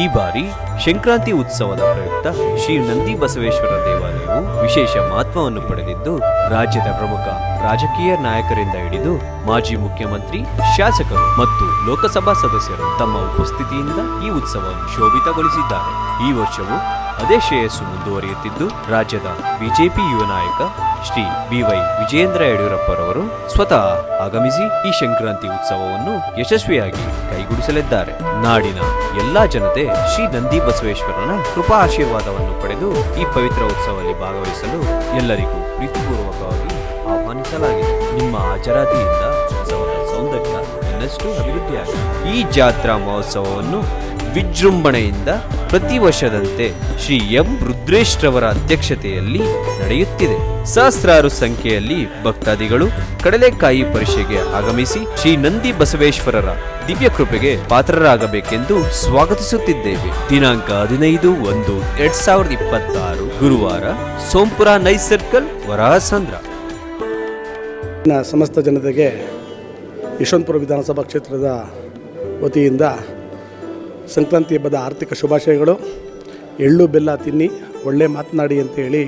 Speaker 4: ಈ ಬಾರಿ ಸಂಕ್ರಾಂತಿ ಉತ್ಸವದ ಪ್ರಯುಕ್ತ ಶ್ರೀ ನಂದಿ ಬಸವೇಶ್ವರ ದೇವಾಲಯವು ವಿಶೇಷ ಮಹತ್ವವನ್ನು ಪಡೆದಿದ್ದು ರಾಜ್ಯದ ಪ್ರಮುಖ ರಾಜಕೀಯ ನಾಯಕರಿಂದ ಹಿಡಿದು ಮಾಜಿ ಮುಖ್ಯಮಂತ್ರಿ, ಶಾಸಕರು ಮತ್ತು ಲೋಕಸಭಾ ಸದಸ್ಯರು ತಮ್ಮ ಉಪಸ್ಥಿತಿಯಿಂದ ಈ ಉತ್ಸವವನ್ನು ಶೋಭಿತಗೊಳಿಸಿದ್ದಾರೆ. ಈ ವರ್ಷವೂ ಅದೇ ಶ್ರೇಯಸ್ಸು ಮುಂದುವರಿಯುತ್ತಿದ್ದು, ರಾಜ್ಯದ ಬಿಜೆಪಿ ಯುವ ನಾಯಕ ಶ್ರೀ ಬಿವೈ ವಿಜಯೇಂದ್ರ ಯಡಿಯೂರಪ್ಪರವರು ಸ್ವತಃ ಆಗಮಿಸಿ ಈ ಸಂಕ್ರಾಂತಿ ಉತ್ಸವವನ್ನು ಯಶಸ್ವಿಯಾಗಿ ಕೈಗೂಡಿಸಲಿದ್ದಾರೆ. ನಾಡಿನ ಎಲ್ಲಾ ಜನತೆ ಶ್ರೀ ನಂದಿ ಬಸವೇಶ್ವರನ ಕೃಪಾ ಆಶೀರ್ವಾದವನ್ನು ಪಡೆದು ಈ ಪವಿತ್ರ ಉತ್ಸವದಲ್ಲಿ ಭಾಗವಹಿಸಲು ಎಲ್ಲರಿಗೂ ಪ್ರೀತಿಪೂರ್ವಕವಾಗಿ ಆಹ್ವಾನಿಸಲಾಗಿದೆ. ನಿಮ್ಮ ಹಾಜರಾತಿಯಿಂದ ಉತ್ಸವದ ಸೌಂದರ್ಯ ಇನ್ನಷ್ಟು ಅಭಿವೃದ್ಧಿಯಾಗಿದೆ. ಈ ಜಾತ್ರಾ ಮಹೋತ್ಸವವನ್ನು ವಿಜೃಂಭಣೆಯಿಂದ ಪ್ರತಿ ವರ್ಷದಂತೆ ಶ್ರೀ ಎಂ ರುದ್ರೇಶ್ರವರ ಅಧ್ಯಕ್ಷತೆಯಲ್ಲಿ ನಡೆಯುತ್ತಿದೆ. ಸಹಸ್ರಾರು ಸಂಖ್ಯೆಯಲ್ಲಿ ಭಕ್ತಾದಿಗಳು ಕಡಲೆಕಾಯಿ ಪರಿಷೆಗೆ ಆಗಮಿಸಿ ಶ್ರೀ ನಂದಿ ಬಸವೇಶ್ವರರ ದಿವ್ಯ ಕೃಪೆಗೆ ಪಾತ್ರರಾಗಬೇಕೆಂದು ಸ್ವಾಗತಿಸುತ್ತಿದ್ದೇವೆ. ದಿನಾಂಕ ಹದಿನೈದು ಒಂದು ಎರಡ್ ಸಾವಿರದ ಇಪ್ಪತ್ತಾರು ಗುರುವಾರ ಸೋಂಪುರ ನೈಸ್ ಸರ್ಕಲ್ ವರಹಸಂದ್ರ.
Speaker 5: ಸಮಸ್ತ ಜನತೆಗೆ ಯಶವಂತಪುರ ವಿಧಾನಸಭಾ ಕ್ಷೇತ್ರದ ವತಿಯಿಂದ ಸಂಕ್ರಾಂತಿ ಹಬ್ಬದ ಆರ್ಥಿಕ ಶುಭಾಶಯಗಳು. ಎಳ್ಳು, ಬೆಲ್ಲ ತಿನ್ನಿ, ಒಳ್ಳೆ ಮಾತನಾಡಿ ಅಂತೇಳಿ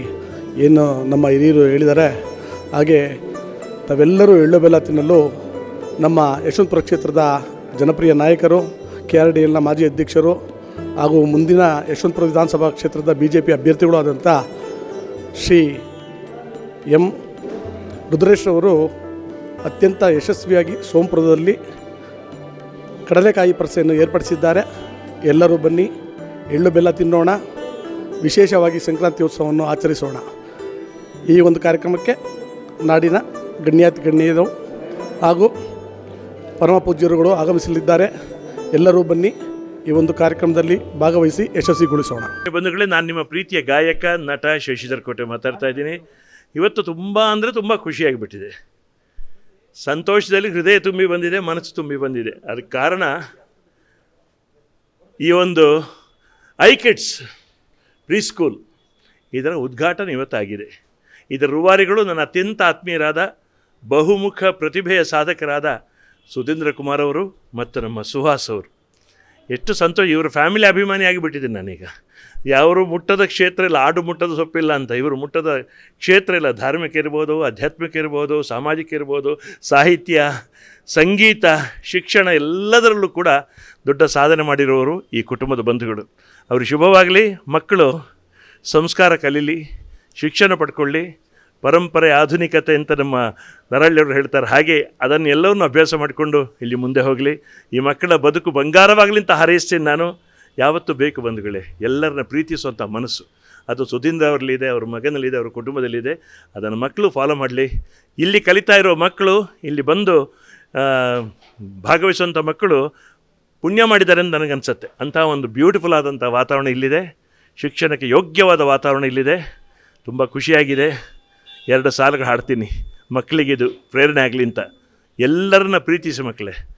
Speaker 5: ಏನು ನಮ್ಮ ಹಿರಿಯರು ಹೇಳಿದ್ದಾರೆ. ಹಾಗೆ ತಾವೆಲ್ಲರೂ ಎಳ್ಳು, ಬೆಲ್ಲ ತಿನ್ನಲು ನಮ್ಮ ಯಶವಂತಪುರ ಕ್ಷೇತ್ರದ ಜನಪ್ರಿಯ ನಾಯಕರು, ಕೆ ಆರ್ ಡಿ ಎಲ್ನ ಮಾಜಿ ಅಧ್ಯಕ್ಷರು ಹಾಗೂ ಮುಂದಿನ ಯಶವಂತಪುರ ವಿಧಾನಸಭಾ ಕ್ಷೇತ್ರದ ಬಿ ಜೆ ಪಿ ಅಭ್ಯರ್ಥಿಗಳು ಆದಂಥ ಶ್ರೀ ಎಂ ರುದ್ರೇಶ್ ಅವರು ಅತ್ಯಂತ ಯಶಸ್ವಿಯಾಗಿ ಸೋಂಪುರದಲ್ಲಿ ಕಡಲೆಕಾಯಿ ಪರಸೆಯನ್ನು ಏರ್ಪಡಿಸಿದ್ದಾರೆ. ಎಲ್ಲರೂ ಬನ್ನಿ, ಎಳ್ಳು ಬೆಲ್ಲ ತಿನ್ನೋಣ, ವಿಶೇಷವಾಗಿ ಸಂಕ್ರಾಂತಿ ಉತ್ಸವವನ್ನು ಆಚರಿಸೋಣ. ಈ ಒಂದು ಕಾರ್ಯಕ್ರಮಕ್ಕೆ ನಾಡಿನ ಗಣ್ಯಾತಿ ಗಣ್ಯರು ಹಾಗೂ ಪರಮ ಪೂಜ್ಯರುಗಳು ಆಗಮಿಸಲಿದ್ದಾರೆ. ಎಲ್ಲರೂ ಬನ್ನಿ, ಈ ಒಂದು ಕಾರ್ಯಕ್ರಮದಲ್ಲಿ ಭಾಗವಹಿಸಿ ಯಶಸ್ವಿಗೊಳಿಸೋಣ.
Speaker 6: ಬಂಧುಗಳೇ, ನಾನು ನಿಮ್ಮ ಪ್ರೀತಿಯ ಗಾಯಕ, ನಟ ಶಶಿಧರ್ ಕೋಟೆ ಮಾತಾಡ್ತಾ ಇದ್ದೀನಿ. ಇವತ್ತು ತುಂಬ ಅಂದರೆ ತುಂಬ ಖುಷಿಯಾಗಿಬಿಟ್ಟಿದೆ. ಸಂತೋಷದಲ್ಲಿ ಹೃದಯ ತುಂಬಿ ಬಂದಿದೆ, ಮನಸ್ಸು ತುಂಬಿ ಬಂದಿದೆ. ಅದಕ್ಕೆ ಕಾರಣ ಈ ಒಂದು ಐಕಿಡ್ಸ್ ಪ್ರೀ ಸ್ಕೂಲ್ ಇದರ ಉದ್ಘಾಟನೆ ಇವತ್ತಾಗಿದೆ. ಇದರ ರೂವಾರಿಗಳು ನನ್ನ ಅತ್ಯಂತ ಆತ್ಮೀಯರಾದ, ಬಹುಮುಖ ಪ್ರತಿಭೆಯ ಸಾಧಕರಾದ ಸುಧೀಂದ್ರ ಕುಮಾರ್ ಅವರು ಮತ್ತು ನಮ್ಮ ಸುಹಾಸ್ ಅವರು. ಎಷ್ಟು ಸಂತೋಷ, ಇವರ ಫ್ಯಾಮಿಲಿ ಅಭಿಮಾನಿ ಆಗಿಬಿಟ್ಟಿದ್ದೀನಿ ನಾನೀಗ. ಯಾವರು ಮುಟ್ಟದ ಕ್ಷೇತ್ರ ಇಲ್ಲ, ಆಡು ಮುಟ್ಟದ ಸೊಪ್ಪಿಲ್ಲ ಅಂತ. ಇವರು ಮುಟ್ಟದ ಕ್ಷೇತ್ರ ಇಲ್ಲ. ಧಾರ್ಮಿಕ ಇರ್ಬೋದು, ಆಧ್ಯಾತ್ಮಿಕ ಇರ್ಬೋದು, ಸಾಮಾಜಿಕ ಇರ್ಬೋದು, ಸಾಹಿತ್ಯ, ಸಂಗೀತ, ಶಿಕ್ಷಣ ಎಲ್ಲದರಲ್ಲೂ ಕೂಡ ದೊಡ್ಡ ಸಾಧನೆ ಮಾಡಿರೋರು ಈ ಕುಟುಂಬದ ಬಂಧುಗಳು. ಅವರು ಶುಭವಾಗಲಿ. ಮಕ್ಕಳು, ಸಂಸ್ಕಾರ ಕಲೀಲಿ, ಶಿಕ್ಷಣ ಪಡ್ಕೊಳ್ಳಿ. ಪರಂಪರೆ, ಆಧುನಿಕತೆ ಅಂತ ನಮ್ಮ ನರಳ್ಳಿಯವರು ಹೇಳ್ತಾರೆ. ಹಾಗೆ ಅದನ್ನೆಲ್ಲವನ್ನು ಅಭ್ಯಾಸ ಮಾಡಿಕೊಂಡು ಇಲ್ಲಿ ಮುಂದೆ ಹೋಗಲಿ. ಈ ಮಕ್ಕಳ ಬದುಕು ಬಂಗಾರವಾಗಲಿ ಅಂತ ಹಾರೈಸ್ತೀನಿ ನಾನು. ಯಾವತ್ತೂ ಬೇಕು ಬಂಧುಗಳೇ, ಎಲ್ಲರನ್ನ ಪ್ರೀತಿಸುವಂಥ ಮನಸ್ಸು. ಅದು ಸುಧೀಂದ್ರ ಅವರಲ್ಲಿದೆ, ಅವ್ರ ಮಗನಲ್ಲಿದೆ, ಅವ್ರ ಕುಟುಂಬದಲ್ಲಿದೆ. ಅದನ್ನು ಮಕ್ಕಳು ಫಾಲೋ ಮಾಡಲಿ. ಇಲ್ಲಿ ಕಲಿತಾ ಇರೋ ಮಕ್ಕಳು, ಇಲ್ಲಿ ಬಂದು ಭಾಗವಹಿಸುವಂಥ ಮಕ್ಕಳು ಪುಣ್ಯ ಮಾಡಿದ್ದಾರೆ ಅಂತ ನನಗನ್ಸುತ್ತೆ. ಅಂಥ ಒಂದು ಬ್ಯೂಟಿಫುಲ್ ಆದಂಥ ವಾತಾವರಣ ಇಲ್ಲಿದೆ. ಶಿಕ್ಷಣಕ್ಕೆ ಯೋಗ್ಯವಾದ ವಾತಾವರಣ ಇಲ್ಲಿದೆ. ತುಂಬ ಖುಷಿಯಾಗಿದೆ. ಎರಡು ಸಾಲುಗಳು ಹಾಡ್ತೀನಿ. ಮಕ್ಕಳಿಗೆ ಇದು ಪ್ರೇರಣೆ ಆಗಲಿ ಅಂತ. ಎಲ್ಲರನ್ನ ಪ್ರೀತಿಸಿ ಮಕ್ಕಳೇ.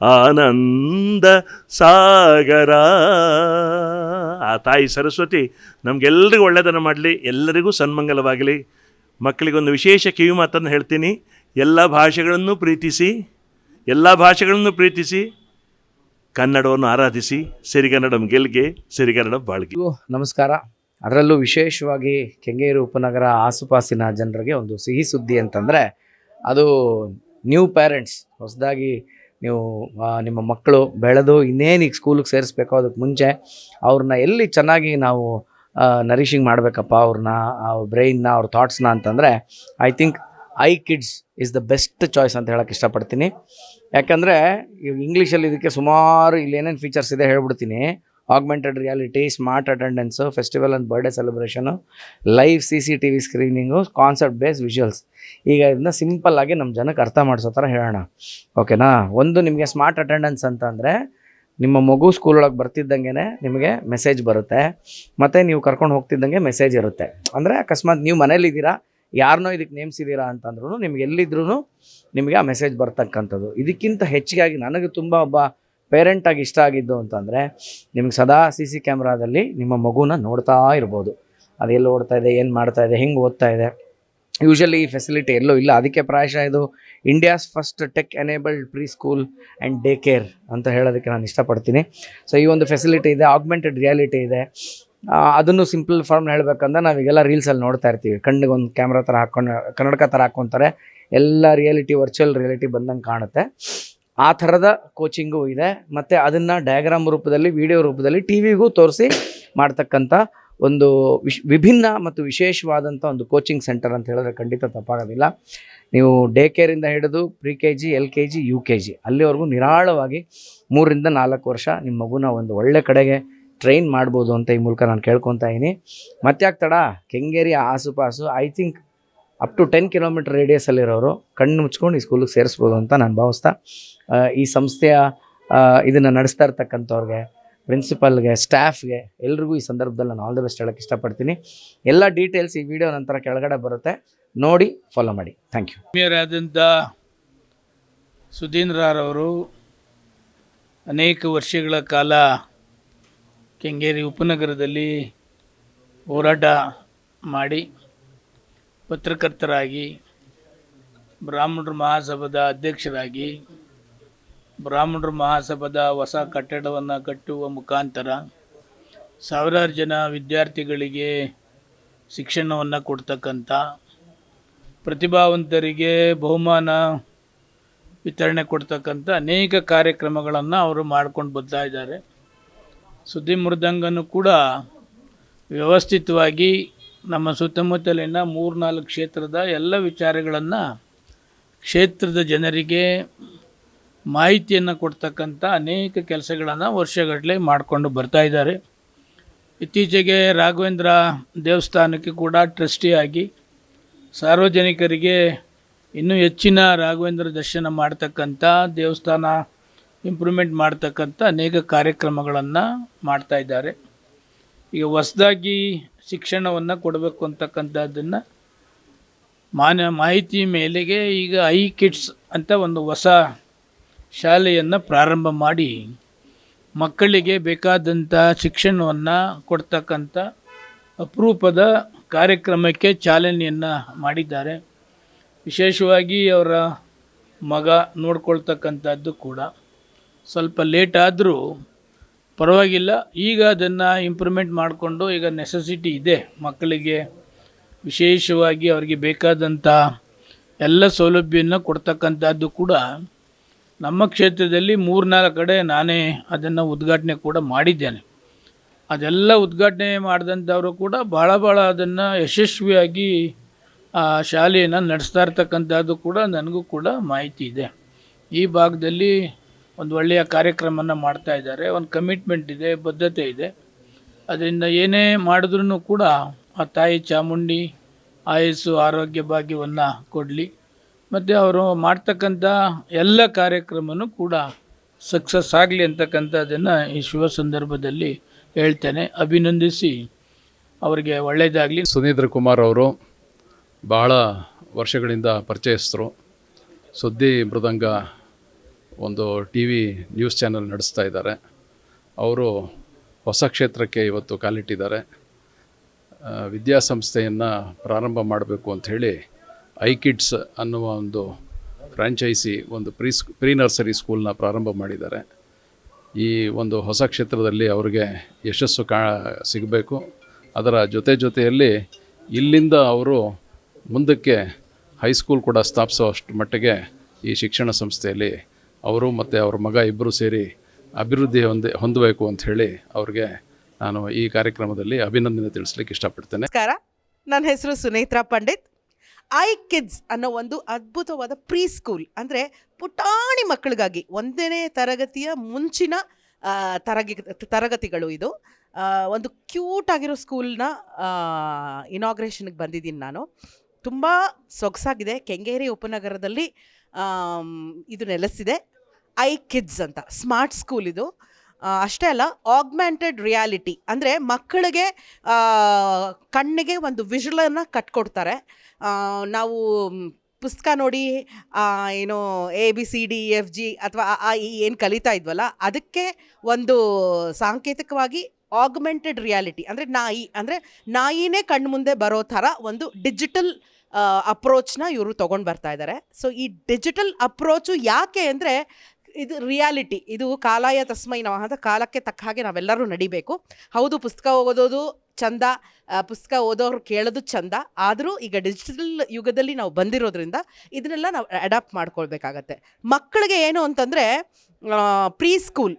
Speaker 6: ಆನಂದ ಸಾಗರ. ಆ ತಾಯಿ ಸರಸ್ವತಿ ನಮಗೆಲ್ಲರಿಗೂ ಒಳ್ಳೆಯದನ್ನು ಮಾಡಲಿ, ಎಲ್ಲರಿಗೂ ಸನ್ಮಂಗಲವಾಗಲಿ. ಮಕ್ಕಳಿಗೊಂದು ವಿಶೇಷ ಕಿವಿ ಮಾತನ್ನು ಹೇಳ್ತೀನಿ. ಎಲ್ಲ ಭಾಷೆಗಳನ್ನು ಪ್ರೀತಿಸಿ, ಎಲ್ಲ ಭಾಷೆಗಳನ್ನು ಪ್ರೀತಿಸಿ, ಕನ್ನಡವನ್ನು ಆರಾಧಿಸಿ ಸಿರಿಗನ್ನಡಂ ಗೆಲ್ಗೆ ಸಿರಿಗನ್ನಡ ಬಾಳ್ಗೆ.
Speaker 7: ನಮಸ್ಕಾರ. ಅದರಲ್ಲೂ ವಿಶೇಷವಾಗಿ ಕೆಂಗೇರಿ ಉಪನಗರ ಆಸುಪಾಸಿನ ಜನರಿಗೆ ಒಂದು ಸಿಹಿ ಸುದ್ದಿ ಅಂತಂದರೆ, ಅದು ನ್ಯೂ ಪೇರೆಂಟ್ಸ್ ಹೊಸದಾಗಿ ನೀವು ನಿಮ್ಮ ಮಕ್ಕಳು ಬೆಳೆದು ಇನ್ನೇನು ಈಗ ಸ್ಕೂಲಿಗೆ ಸೇರಿಸ್ಬೇಕೋ ಅದಕ್ಕೆ ಮುಂಚೆ ಅವ್ರನ್ನ ಎಲ್ಲಿ ಚೆನ್ನಾಗಿ ನಾವು ನರಿಷಿಂಗ್ ಮಾಡಬೇಕಪ್ಪ ಅವ್ರನ್ನ ಅವ್ರ ಬ್ರೈನ್ನ ಅವ್ರ ಥಾಟ್ಸ್ನ ಅಂತಂದರೆ I think I kids is the best choice ಅಂತ ಹೇಳೋಕ್ಕೆ ಇಷ್ಟಪಡ್ತೀನಿ. ಯಾಕಂದರೆ ಇವಾಗ ಇಂಗ್ಲೀಷಲ್ಲಿ ಇದಕ್ಕೆ ಸುಮಾರು ಇಲ್ಲಿ ಏನೇನು ಫೀಚರ್ಸ್ ಇದೆ ಹೇಳ್ಬಿಡ್ತೀನಿ. Augmented reality smart attendance festival and birthday celebration live C C T V screening concept base visuals ಈಗ ಇದನ್ನ ಸಿಂಪಲ್ ಆಗಿ ನಮ್ಮ ಜನಕ್ಕೆ ಅರ್ಥ ಮಾಡಿಸೋ ಥರ ಹೇಳೋಣ. ಓಕೆನಾ ಒಂದು ನಿಮಗೆ ಸ್ಮಾರ್ಟ್ ಅಟೆಂಡೆನ್ಸ್ ಅಂತಂದರೆ ನಿಮ್ಮ ಮಗು ಸ್ಕೂಲ್ ಒಳಗೆ ಬರ್ತಿದ್ದಂಗೆ ನಿಮಗೆ ಮೆಸೇಜ್ ಬರುತ್ತೆ. ಮತ್ತು ನೀವು ಕರ್ಕೊಂಡು ಹೋಗ್ತಿದ್ದಂಗೆ ಮೆಸೇಜ್ ಇರುತ್ತೆ. ಅಂದರೆ ಅಕಸ್ಮಾತ್ ನೀವು ಮನೇಲಿದ್ದೀರಾ ಯಾರನ್ನೋ ಇದಕ್ಕೆ ನೇಮಿಸಿದ್ದೀರಾ ಅಂತಂದ್ರೂ ನಿಮ್ಗೆ ಎಲ್ಲಿದ್ರೂ ನಿಮಗೆ ಆ ಮೆಸೇಜ್ ಬರ್ತಕ್ಕಂಥದ್ದು. ಇದಕ್ಕಿಂತ ಹೆಚ್ಚಿಗೆ ನನಗೆ ತುಂಬ ಒಬ್ಬ ಪೇರೆಂಟಾಗಿ ಇಷ್ಟ ಆಗಿದ್ದು ಅಂತಂದರೆ ನಿಮ್ಗೆ ಸದಾ ಸಿ ಸಿ ಕ್ಯಾಮ್ರಾದಲ್ಲಿ ನಿಮ್ಮ ಮಗುನ ನೋಡ್ತಾ ಇರ್ಬೋದು. ಅದು ಎಲ್ಲಿ ಓಡ್ತಾ ಇದೆ, ಏನು ಮಾಡ್ತಾ ಇದೆ, ಹೆಂಗೆ ಓದ್ತಾ ಇದೆ. ಯೂಶಲಿ ಈ ಫೆಸಿಲಿಟಿ ಎಲ್ಲೂ ಇಲ್ಲ. ಅದಕ್ಕೆ ಪ್ರಾಯಶಃ ಇದು India's first tech enabled pre school and day care ಅಂತ ಹೇಳೋದಕ್ಕೆ ನಾನು ಇಷ್ಟಪಡ್ತೀನಿ. ಸೊ ಈ ಒಂದು ಫೆಸಿಲಿಟಿ ಇದೆ ಆಗ್ಮೆಂಟೆಡ್ ರಿಯಾಲಿಟಿ ಇದೆ. ಅದನ್ನು ಸಿಂಪಲ್ ಫಾರ್ಮ್ ಹೇಳ್ಬೇಕಂದ್ರೆ ನಾವೀಗೆಲ್ಲ ರೀಲ್ಸಲ್ಲಿ ನೋಡ್ತಾ ಇರ್ತೀವಿ. ಕಣ್ಣಿಗೆ ಒಂದು ಕ್ಯಾಮ್ರಾ ಥರ ಹಾಕ್ಕೊಂಡು ಕನ್ನಡಕ ಥರ ಹಾಕ್ಕೊತಾರೆ ಎಲ್ಲ ರಿಯಾಲಿಟಿ ವರ್ಚುವಲ್ ರಿಯಾಲಿಟಿ ಬಂದಂಗೆ ಕಾಣುತ್ತೆ. ಆ ಥರದ ಕೋಚಿಂಗು ಇದೆ. ಮತ್ತು ಅದನ್ನು ಡಯಾಗ್ರಾಮ್ ರೂಪದಲ್ಲಿ ವಿಡಿಯೋ ರೂಪದಲ್ಲಿ ಟಿ ವಿಗೂ ತೋರಿಸಿ ಮಾಡ್ತಕ್ಕಂಥ ಒಂದು ವಿಶ್, ವಿಭಿನ್ನ ಮತ್ತು ವಿಶೇಷವಾದಂಥ ಒಂದು ಕೋಚಿಂಗ್ ಸೆಂಟರ್ ಅಂತ ಹೇಳಿದ್ರೆ ಖಂಡಿತ ತಪ್ಪಾಗೋದಿಲ್ಲ. ನೀವು ಡೇ ಕೇರಿಂದ ಹಿಡಿದು pre K G L K G U K G ಅಲ್ಲಿವರೆಗೂ ನಿರಾಳವಾಗಿ ಮೂರರಿಂದ ನಾಲ್ಕು ವರ್ಷ ನಿಮ್ಮ ಮಗುನ ಒಂದು ಒಳ್ಳೆ ಕಡೆಗೆ ಟ್ರೈನ್ ಮಾಡ್ಬೋದು ಅಂತ ಈ ಮೂಲಕ ನಾನು ಕೇಳ್ಕೊತಾ ಇದ್ದೀನಿ. ಮತ್ತೆ ತಡ Kengeri ಆಸುಪಾಸು I think up to ten kilometer ರೇಡಿಯಸಲ್ಲಿರೋರು ಕಣ್ಣು ಮುಚ್ಕೊಂಡು ಈ ಸ್ಕೂಲಿಗೆ ಸೇರಿಸ್ಬೋದು ಅಂತ ನಾನು ಭಾವಿಸ್ತಾ ಈ ಸಂಸ್ಥೆಯ ಇದನ್ನು ನಡೆಸ್ತಾ ಇರ್ತಕ್ಕಂಥವ್ರಿಗೆ ಪ್ರಿನ್ಸಿಪಲ್ಗೆ ಸ್ಟಾಫ್ಗೆ ಎಲ್ರಿಗೂ ಈ ಸಂದರ್ಭದಲ್ಲಿ ನಾನು ಆಲ್ ದ ಬೆಸ್ಟ್ ಹೇಳೋಕ್ಕೆ ಇಷ್ಟಪಡ್ತೀನಿ. ಎಲ್ಲ ಡೀಟೇಲ್ಸ್ ಈ ವಿಡಿಯೋ ನಂತರ ಕೆಳಗಡೆ ಬರುತ್ತೆ. ನೋಡಿ ಫಾಲೋ ಮಾಡಿ. ಥ್ಯಾಂಕ್ ಯು
Speaker 8: ಆತ್ಮೀಯರಾದಂಥ ಸುಧೀಂದ್ರರವರು ಅನೇಕ ವರ್ಷಗಳ ಕಾಲ ಕೆಂಗೇರಿ ಉಪನಗರದಲ್ಲಿ ಹೋರಾಟ ಮಾಡಿ ಪತ್ರಕರ್ತರಾಗಿ, ಬ್ರಾಹ್ಮಣರ ಮಹಾಸಭಾದ ಅಧ್ಯಕ್ಷರಾಗಿ ಬ್ರಾಹ್ಮಣರ ಮಹಾಸಭಾದ ಹೊಸ ಕಟ್ಟಡವನ್ನು ಕಟ್ಟುವ ಮುಖಾಂತರ ಸಾವಿರಾರು ಜನ ವಿದ್ಯಾರ್ಥಿಗಳಿಗೆ ಶಿಕ್ಷಣವನ್ನು ಕೊಡ್ತಕ್ಕಂಥ ಪ್ರತಿಭಾವಂತರಿಗೆ ಬಹುಮಾನ ವಿತರಣೆ ಕೊಡ್ತಕ್ಕಂಥ ಅನೇಕ ಕಾರ್ಯಕ್ರಮಗಳನ್ನು ಅವರು ಮಾಡ್ಕೊಂಡು ಬರ್ತಾ ಇದ್ದಾರೆ. ಸುದ್ದಿ ಮೃದಂಗನು ಕೂಡ ವ್ಯವಸ್ಥಿತವಾಗಿ ನಮ್ಮ ಸುತ್ತಮುತ್ತಲಿನ ಮೂರ್ನಾಲ್ಕು ಕ್ಷೇತ್ರದ ಎಲ್ಲ ವಿಚಾರಗಳನ್ನು ಕ್ಷೇತ್ರದ ಜನರಿಗೆ ಮಾಹಿತಿಯನ್ನು ಕೊಡ್ತಕ್ಕಂಥ ಅನೇಕ ಕೆಲಸಗಳನ್ನು ವರ್ಷಗಟ್ಟಲೆ ಮಾಡಿಕೊಂಡು ಬರ್ತಾ ಇದ್ದಾರೆ. ಇತ್ತೀಚೆಗೆ ರಾಘವೇಂದ್ರ ದೇವಸ್ಥಾನಕ್ಕೆ ಕೂಡ ಟ್ರಸ್ಟಿಯಾಗಿ ಸಾರ್ವಜನಿಕರಿಗೆ ಇನ್ನೂ ಹೆಚ್ಚಿನ ರಾಘವೇಂದ್ರ ದರ್ಶನ ಮಾಡ್ತಕ್ಕಂಥ ದೇವಸ್ಥಾನ ಇಂಪ್ರೂವ್ಮೆಂಟ್ ಮಾಡ್ತಕ್ಕಂಥ ಅನೇಕ ಕಾರ್ಯಕ್ರಮಗಳನ್ನು ಮಾಡ್ತಾಯಿದ್ದಾರೆ ಈಗ ಹೊಸದಾಗಿ ಶಿಕ್ಷಣವನ್ನು ಕೊಡಬೇಕು ಅಂತಕ್ಕಂಥದ್ದನ್ನು ಮಾನ ಮಾಹಿತಿ ಮೇಲೆಗೆ ಈಗ ಐ ಕಿಡ್ಸ್ ಅಂತ ಒಂದು ಹೊಸ ಶಾಲೆಯನ್ನು ಪ್ರಾರಂಭ ಮಾಡಿ ಮಕ್ಕಳಿಗೆ ಬೇಕಾದಂಥ ಶಿಕ್ಷಣವನ್ನು ಕೊಡ್ತಕ್ಕಂಥ ಅಪರೂಪದ ಕಾರ್ಯಕ್ರಮಕ್ಕೆ ಚಾಲನೆಯನ್ನು ಮಾಡಿದ್ದಾರೆ. ವಿಶೇಷವಾಗಿ ಅವರ ಮಗ ನೋಡ್ಕೊಳ್ತಕ್ಕಂಥದ್ದು ಕೂಡ. ಸ್ವಲ್ಪ ಲೇಟ್ ಆದರೂ ಪರವಾಗಿಲ್ಲ. ಈಗ ಅದನ್ನು ಇಂಪ್ರೂವ್ಮೆಂಟ್ ಮಾಡಿಕೊಂಡು ಈಗ ನೆಸೆಸಿಟಿ ಇದೆ ಮಕ್ಕಳಿಗೆ. ವಿಶೇಷವಾಗಿ ಅವರಿಗೆ ಬೇಕಾದಂಥ ಎಲ್ಲ ಸೌಲಭ್ಯವನ್ನು ಕೊಡ್ತಕ್ಕಂಥದ್ದು ಕೂಡ ನಮ್ಮ ಕ್ಷೇತ್ರದಲ್ಲಿ ಮೂರ್ನಾಲ್ಕು ಕಡೆ ನಾನೇ ಅದನ್ನು ಉದ್ಘಾಟನೆ ಕೂಡ ಮಾಡಿದ್ದೇನೆ. ಅದೆಲ್ಲ ಉದ್ಘಾಟನೆ ಮಾಡಿದಂಥವರು ಕೂಡ ಭಾಳ ಭಾಳ ಅದನ್ನು ಯಶಸ್ವಿಯಾಗಿ, ಆ, ಶಾಲೆಯನ್ನು ನಡೆಸ್ತಾ ಇರ್ತಕ್ಕಂಥದ್ದು ಕೂಡ ನನಗೂ ಕೂಡ ಮಾಹಿತಿ ಇದೆ. ಈ ಭಾಗದಲ್ಲಿ ಒಂದು ಒಳ್ಳೆಯ ಕಾರ್ಯಕ್ರಮನ ಮಾಡ್ತಾ ಇದ್ದಾರೆ. ಒಂದು ಕಮಿಟ್ಮೆಂಟ್ ಇದೆ, ಬದ್ಧತೆ ಇದೆ. ಅದರಿಂದ ಏನೇ ಮಾಡಿದ್ರೂ ಕೂಡ ಆ ತಾಯಿ ಚಾಮುಂಡಿ, ಆಯಸ್ಸು, ಆರೋಗ್ಯ ಭಾಗ್ಯವನ್ನು ಕೊಡಲಿ. ಮತ್ತು ಅವರು ಮಾಡ್ತಕ್ಕಂಥ ಎಲ್ಲ ಕಾರ್ಯಕ್ರಮನೂ ಕೂಡ ಸಕ್ಸಸ್ ಆಗಲಿ ಅಂತಕ್ಕಂಥದ್ದನ್ನು ಈ ಶುಭ ಸಂದರ್ಭದಲ್ಲಿ ಹೇಳ್ತೇನೆ. ಅಭಿನಂದಿಸಿ. ಅವರಿಗೆ ಒಳ್ಳೆಯದಾಗಲಿ
Speaker 9: ಸುನೀಂದ್ರ ಕುಮಾರ್ ಅವರು ಬಹಳ ವರ್ಷಗಳಿಂದ ಪರಿಚಯಸ್ಥರು. ಸುದ್ದಿ ಮೃದಂಗ ಒಂದು ಟಿ ವಿ ನ್ಯೂಸ್ ಚಾನಲ್ ನಡೆಸ್ತಾ ಇದ್ದಾರೆ. ಅವರು ಹೊಸ ಕ್ಷೇತ್ರಕ್ಕೆ ಇವತ್ತು ಕಾಲಿಟ್ಟಿದ್ದಾರೆ. ವಿದ್ಯಾಸಂಸ್ಥೆಯನ್ನು ಪ್ರಾರಂಭ ಮಾಡಬೇಕು ಅಂಥೇಳಿ ಐ ಕಿಡ್ಸ್ ಅನ್ನುವ ಒಂದು ಫ್ರ್ಯಾಂಚೈಸಿ ಒಂದು ಪ್ರೀ ಸ್ಕೂ, ಪ್ರೀ ನರ್ಸರಿ ಸ್ಕೂಲ್ನ ಪ್ರಾರಂಭ ಮಾಡಿದ್ದಾರೆ. ಈ ಒಂದು ಹೊಸ ಕ್ಷೇತ್ರದಲ್ಲಿ ಅವರಿಗೆ ಯಶಸ್ಸು ಕಾ, ಸಿಗಬೇಕು. ಅದರ ಜೊತೆ ಜೊತೆಯಲ್ಲಿ ಇಲ್ಲಿಂದ ಅವರು ಮುಂದಕ್ಕೆ ಹೈಸ್ಕೂಲ್ ಕೂಡ ಸ್ಥಾಪಿಸೋ ಅಷ್ಟು ಮಟ್ಟಿಗೆ ಈ ಶಿಕ್ಷಣ ಸಂಸ್ಥೆಯಲ್ಲಿ ಅವರು ಮತ್ತು ಅವ್ರ ಮಗ ಇಬ್ಬರು ಸೇರಿ ಅಭಿವೃದ್ಧಿ ಹೊಂದಿ, ಹೊಂದಬೇಕು ಅಂತ ಹೇಳಿ ಅವ್ರಿಗೆ ನಾನು ಈ ಕಾರ್ಯಕ್ರಮದಲ್ಲಿ ಅಭಿನಂದನೆ ತಿಳಿಸ್ಲಿಕ್ಕೆ ಇಷ್ಟಪಡ್ತೇನೆ.
Speaker 10: ನಮಸ್ಕಾರ. ನನ್ನ ಹೆಸರು ಸುನೇತ್ರಾ ಪಂಡಿತ್. ಐ ಕಿಡ್ಸ್ ಅನ್ನೋ ಒಂದು ಅದ್ಭುತವಾದ ಪ್ರೀ ಸ್ಕೂಲ್ ಅಂದರೆ ಪುಟಾಣಿ ಮಕ್ಕಳಿಗಾಗಿ ಒಂದನೇ ತರಗತಿಯ ಮುಂಚಿನ ತರಗತಿ ತರಗಿ, ತರಗತಿಗಳು ಇದು. ಒಂದು ಕ್ಯೂಟ್ ಆಗಿರೋ ಸ್ಕೂಲ್ನ ಇನಾಗ್ರೇಷನ್ಗೆ ಬಂದಿದ್ದೀನಿ ನಾನು. ತುಂಬ ಸೊಗಸಾಗಿದೆ. ಕೆಂಗೇರಿ ಉಪನಗರದಲ್ಲಿ ಇದು ನೆಲೆಸಿದೆ. ಐ ಕಿಡ್ಸ್ ಅಂತ. ಸ್ಮಾರ್ಟ್ ಸ್ಕೂಲ್ ಇದು. ಅಷ್ಟೇ ಅಲ್ಲ ಆಗ್ಮೆಂಟೆಡ್ ರಿಯಾಲಿಟಿ ಅಂದರೆ ಮಕ್ಕಳಿಗೆ ಕಣ್ಣಿಗೆ ಒಂದು ವಿಷಲನ್ನು ಕಟ್ಕೊಡ್ತಾರೆ. ನಾವು ಪುಸ್ತಕ ನೋಡಿ ಏನು A B C D F G ಅಥವಾ ಆ ಈ ಏನು ಕಲಿತಾ ಇದ್ವಲ್ಲ, ಅದಕ್ಕೆ ಒಂದು ಸಾಂಕೇತಿಕವಾಗಿ ಆಗ್ಮೆಂಟೆಡ್ ರಿಯಾಲಿಟಿ ಅಂದರೆ ನಾಯಿ, ಅಂದರೆ ನಾಯಿನೇ ಕಣ್ಣು ಮುಂದೆ ಬರೋ ಥರ ಒಂದು ಡಿಜಿಟಲ್ ಅಪ್ರೋಚ್ನ ಇವರು ತೊಗೊಂಡು ಬರ್ತಾ ಇದ್ದಾರೆ ಸೊ ಈ ಡಿಜಿಟಲ್ ಅಪ್ರೋಚು ಯಾಕೆ ಅಂದರೆ ಇದು ರಿಯಾಲಿಟಿ ಇದು ಕಾಲಾಯ ತಸ್ಮೈ ನಮಃ ಅಂತ ಕಾಲಕ್ಕೆ ತಕ್ಕ ಹಾಗೆ ನಾವೆಲ್ಲರೂ ನಡಿಬೇಕು. ಹೌದು, ಪುಸ್ತಕ ಓದೋದು ಚಂದ ಪುಸ್ತಕ ಓದೋರು ಕೇಳೋದು ಚಂದ, ಆದರೂ ಈಗ ಡಿಜಿಟಲ್ ಯುಗದಲ್ಲಿ ನಾವು ಬಂದಿರೋದ್ರಿಂದ ಇದನ್ನೆಲ್ಲ ನಾವು ಅಡಾಪ್ಟ್ ಮಾಡ್ಕೊಳ್ಬೇಕಾಗತ್ತೆ. ಮಕ್ಕಳಿಗೆ ಏನು ಅಂತಂದರೆ ಪ್ರೀ ಸ್ಕೂಲ್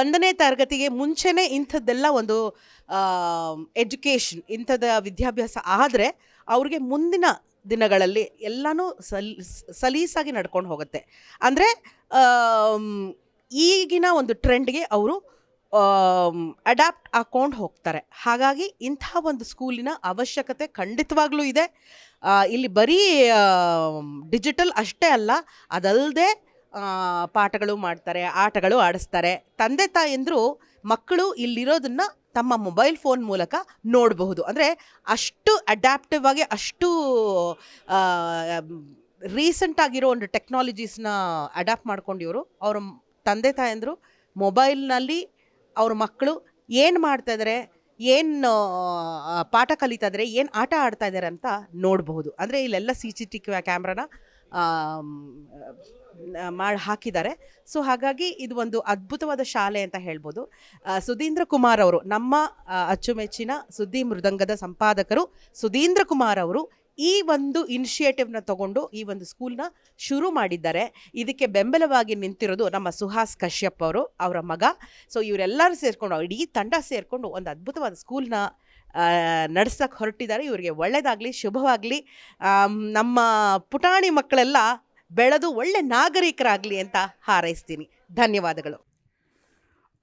Speaker 10: ಒಂದನೇ ತರಗತಿಗೆ ಮುಂಚೆನೇ ಇಂಥದ್ದೆಲ್ಲ ಒಂದು ಎಜುಕೇಷನ್ ಇಂಥದ ವಿದ್ಯಾಭ್ಯಾಸ ಆದರೆ ಅವ್ರಿಗೆ ಮುಂದಿನ ದಿನಗಳಲ್ಲಿ ಎಲ್ಲನೂ ಸಲ್, ಸಲೀಸಾಗಿ ನಡ್ಕೊಂಡು ಹೋಗುತ್ತೆ. ಅಂದರೆ ಈಗಿನ ಒಂದು ಟ್ರೆಂಡ್ಗೆ ಅವರು ಅಡಾಪ್ಟ್ ಹಾಕ್ಕೊಂಡು ಹೋಗ್ತಾರೆ. ಹಾಗಾಗಿ ಇಂಥ ಒಂದು ಸ್ಕೂಲಿನ ಅವಶ್ಯಕತೆ ಖಂಡಿತವಾಗ್ಲೂ ಇದೆ. ಇಲ್ಲಿ ಬರೀ ಡಿಜಿಟಲ್ ಅಷ್ಟೇ ಅಲ್ಲ ಅದಲ್ಲದೆ ಪಾಠಗಳು ಮಾಡ್ತಾರೆ, ಆಟಗಳು ಆಡಿಸ್ತಾರೆ. ತಂದೆ ತಾಯಂದರು ಮಕ್ಕಳು ಇಲ್ಲಿರೋದನ್ನ ತಮ್ಮ ಮೊಬೈಲ್ ಫೋನ್ ಮೂಲಕ ನೋಡಬಹುದು. ಅಂದರೆ ಅಷ್ಟು ಅಡ್ಯಾಪ್ಟಿವ್ ಆಗಿ ಅಷ್ಟು ರೀಸೆಂಟ್ ಆಗಿರೋ ಒಂದು ಟೆಕ್ನಾಲಜೀಸ್ನ ಅಡ್ಯಾಪ್ಟ್ ಮಾಡ್ಕೊಂಡು ಇವರು ಅವರ ತಂದೆ ತಾಯಂದರು ಮೊಬೈಲ್ನಲ್ಲಿ ಅವ್ರ ಮಕ್ಕಳು ಏನು ಮಾಡ್ತಾ ಇದ್ದಾರೆ ಏನು ಪಾಠ ಕಲಿತಾ ಇದ್ದಾರೆ ಏನು ಆಟ ಆಡ್ತಾ ಇದ್ದಾರೆ ಅಂತ ನೋಡಬಹುದು. ಅಂದರೆ ಇಲ್ಲೆಲ್ಲ ಸಿ ಸಿ ಟಿ ಕ್ಯಾಮ್ರಾನ ಮಾಡಿ ಹಾಕಿದ್ದಾರೆ. ಸೊ, ಹಾಗಾಗಿ ಇದು ಒಂದು ಅದ್ಭುತವಾದ ಶಾಲೆ ಅಂತ ಹೇಳ್ಬೋದು. ಸುಧೀಂದ್ರ ಕುಮಾರ್ ಅವರು, ನಮ್ಮ ಅಚ್ಚುಮೆಚ್ಚಿನ ಸುದ್ದಿ ಮೃದಂಗದ ಸಂಪಾದಕರು ಸುಧೀಂದ್ರ ಕುಮಾರ್ ಅವರು ಈ ಒಂದು ಇನಿಷಿಯೇಟಿವ್ನ ತಗೊಂಡು ಈ ಒಂದು ಸ್ಕೂಲ್ನ ಶುರು ಮಾಡಿದ್ದಾರೆ. ಇದಕ್ಕೆ ಬೆಂಬಲವಾಗಿ ನಿಂತಿರೋದು ನಮ್ಮ ಸುಹಾಸ್ ಕಶ್ಯಪ್ ಅವರು, ಅವರ ಮಗ. ಸೊ, ಇವರೆಲ್ಲರೂ ಸೇರಿಕೊಂಡು, ಇಡೀ ತಂಡ ಸೇರಿಕೊಂಡು ಒಂದು ಅದ್ಭುತವಾದ ಸ್ಕೂಲ್ನ ನಡೆಸಕ್ಕೆ ಹೊರಟಿದ್ದಾರೆ. ಇವರಿಗೆ ಒಳ್ಳೆಯದಾಗಲಿ ಶುಭವಾಗಲಿ. ನಮ್ಮ ಪುಟಾಣಿ ಮಕ್ಕಳೆಲ್ಲ ಬೆಳೆದು ಒಳ್ಳೆ ನಾಗರಿಕರಾಗಲಿ ಅಂತ ಹಾರೈಸ್ತೀನಿ. ಧನ್ಯವಾದಗಳು.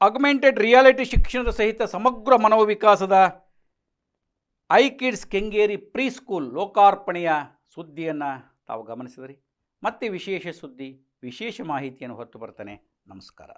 Speaker 1: ಅಗ್ಮೆಂಟೆಡ್ ರಿಯಾಲಿಟಿ ಶಿಕ್ಷಣದ ಸಹಿತ ಸಮಗ್ರ ಮನೋವಿಕಾಸದ I kids Kengeri pre school ಲೋಕಾರ್ಪಣೆಯ ಸುದ್ದಿಯನ್ನು ತಾವು ಗಮನಿಸಿದ್ರಿ. ಮತ್ತೆ ವಿಶೇಷ ಸುದ್ದಿ, ವಿಶೇಷ ಮಾಹಿತಿಯನ್ನು ಹೊತ್ತು ಬರ್ತಾನೆ. ನಮಸ್ಕಾರ.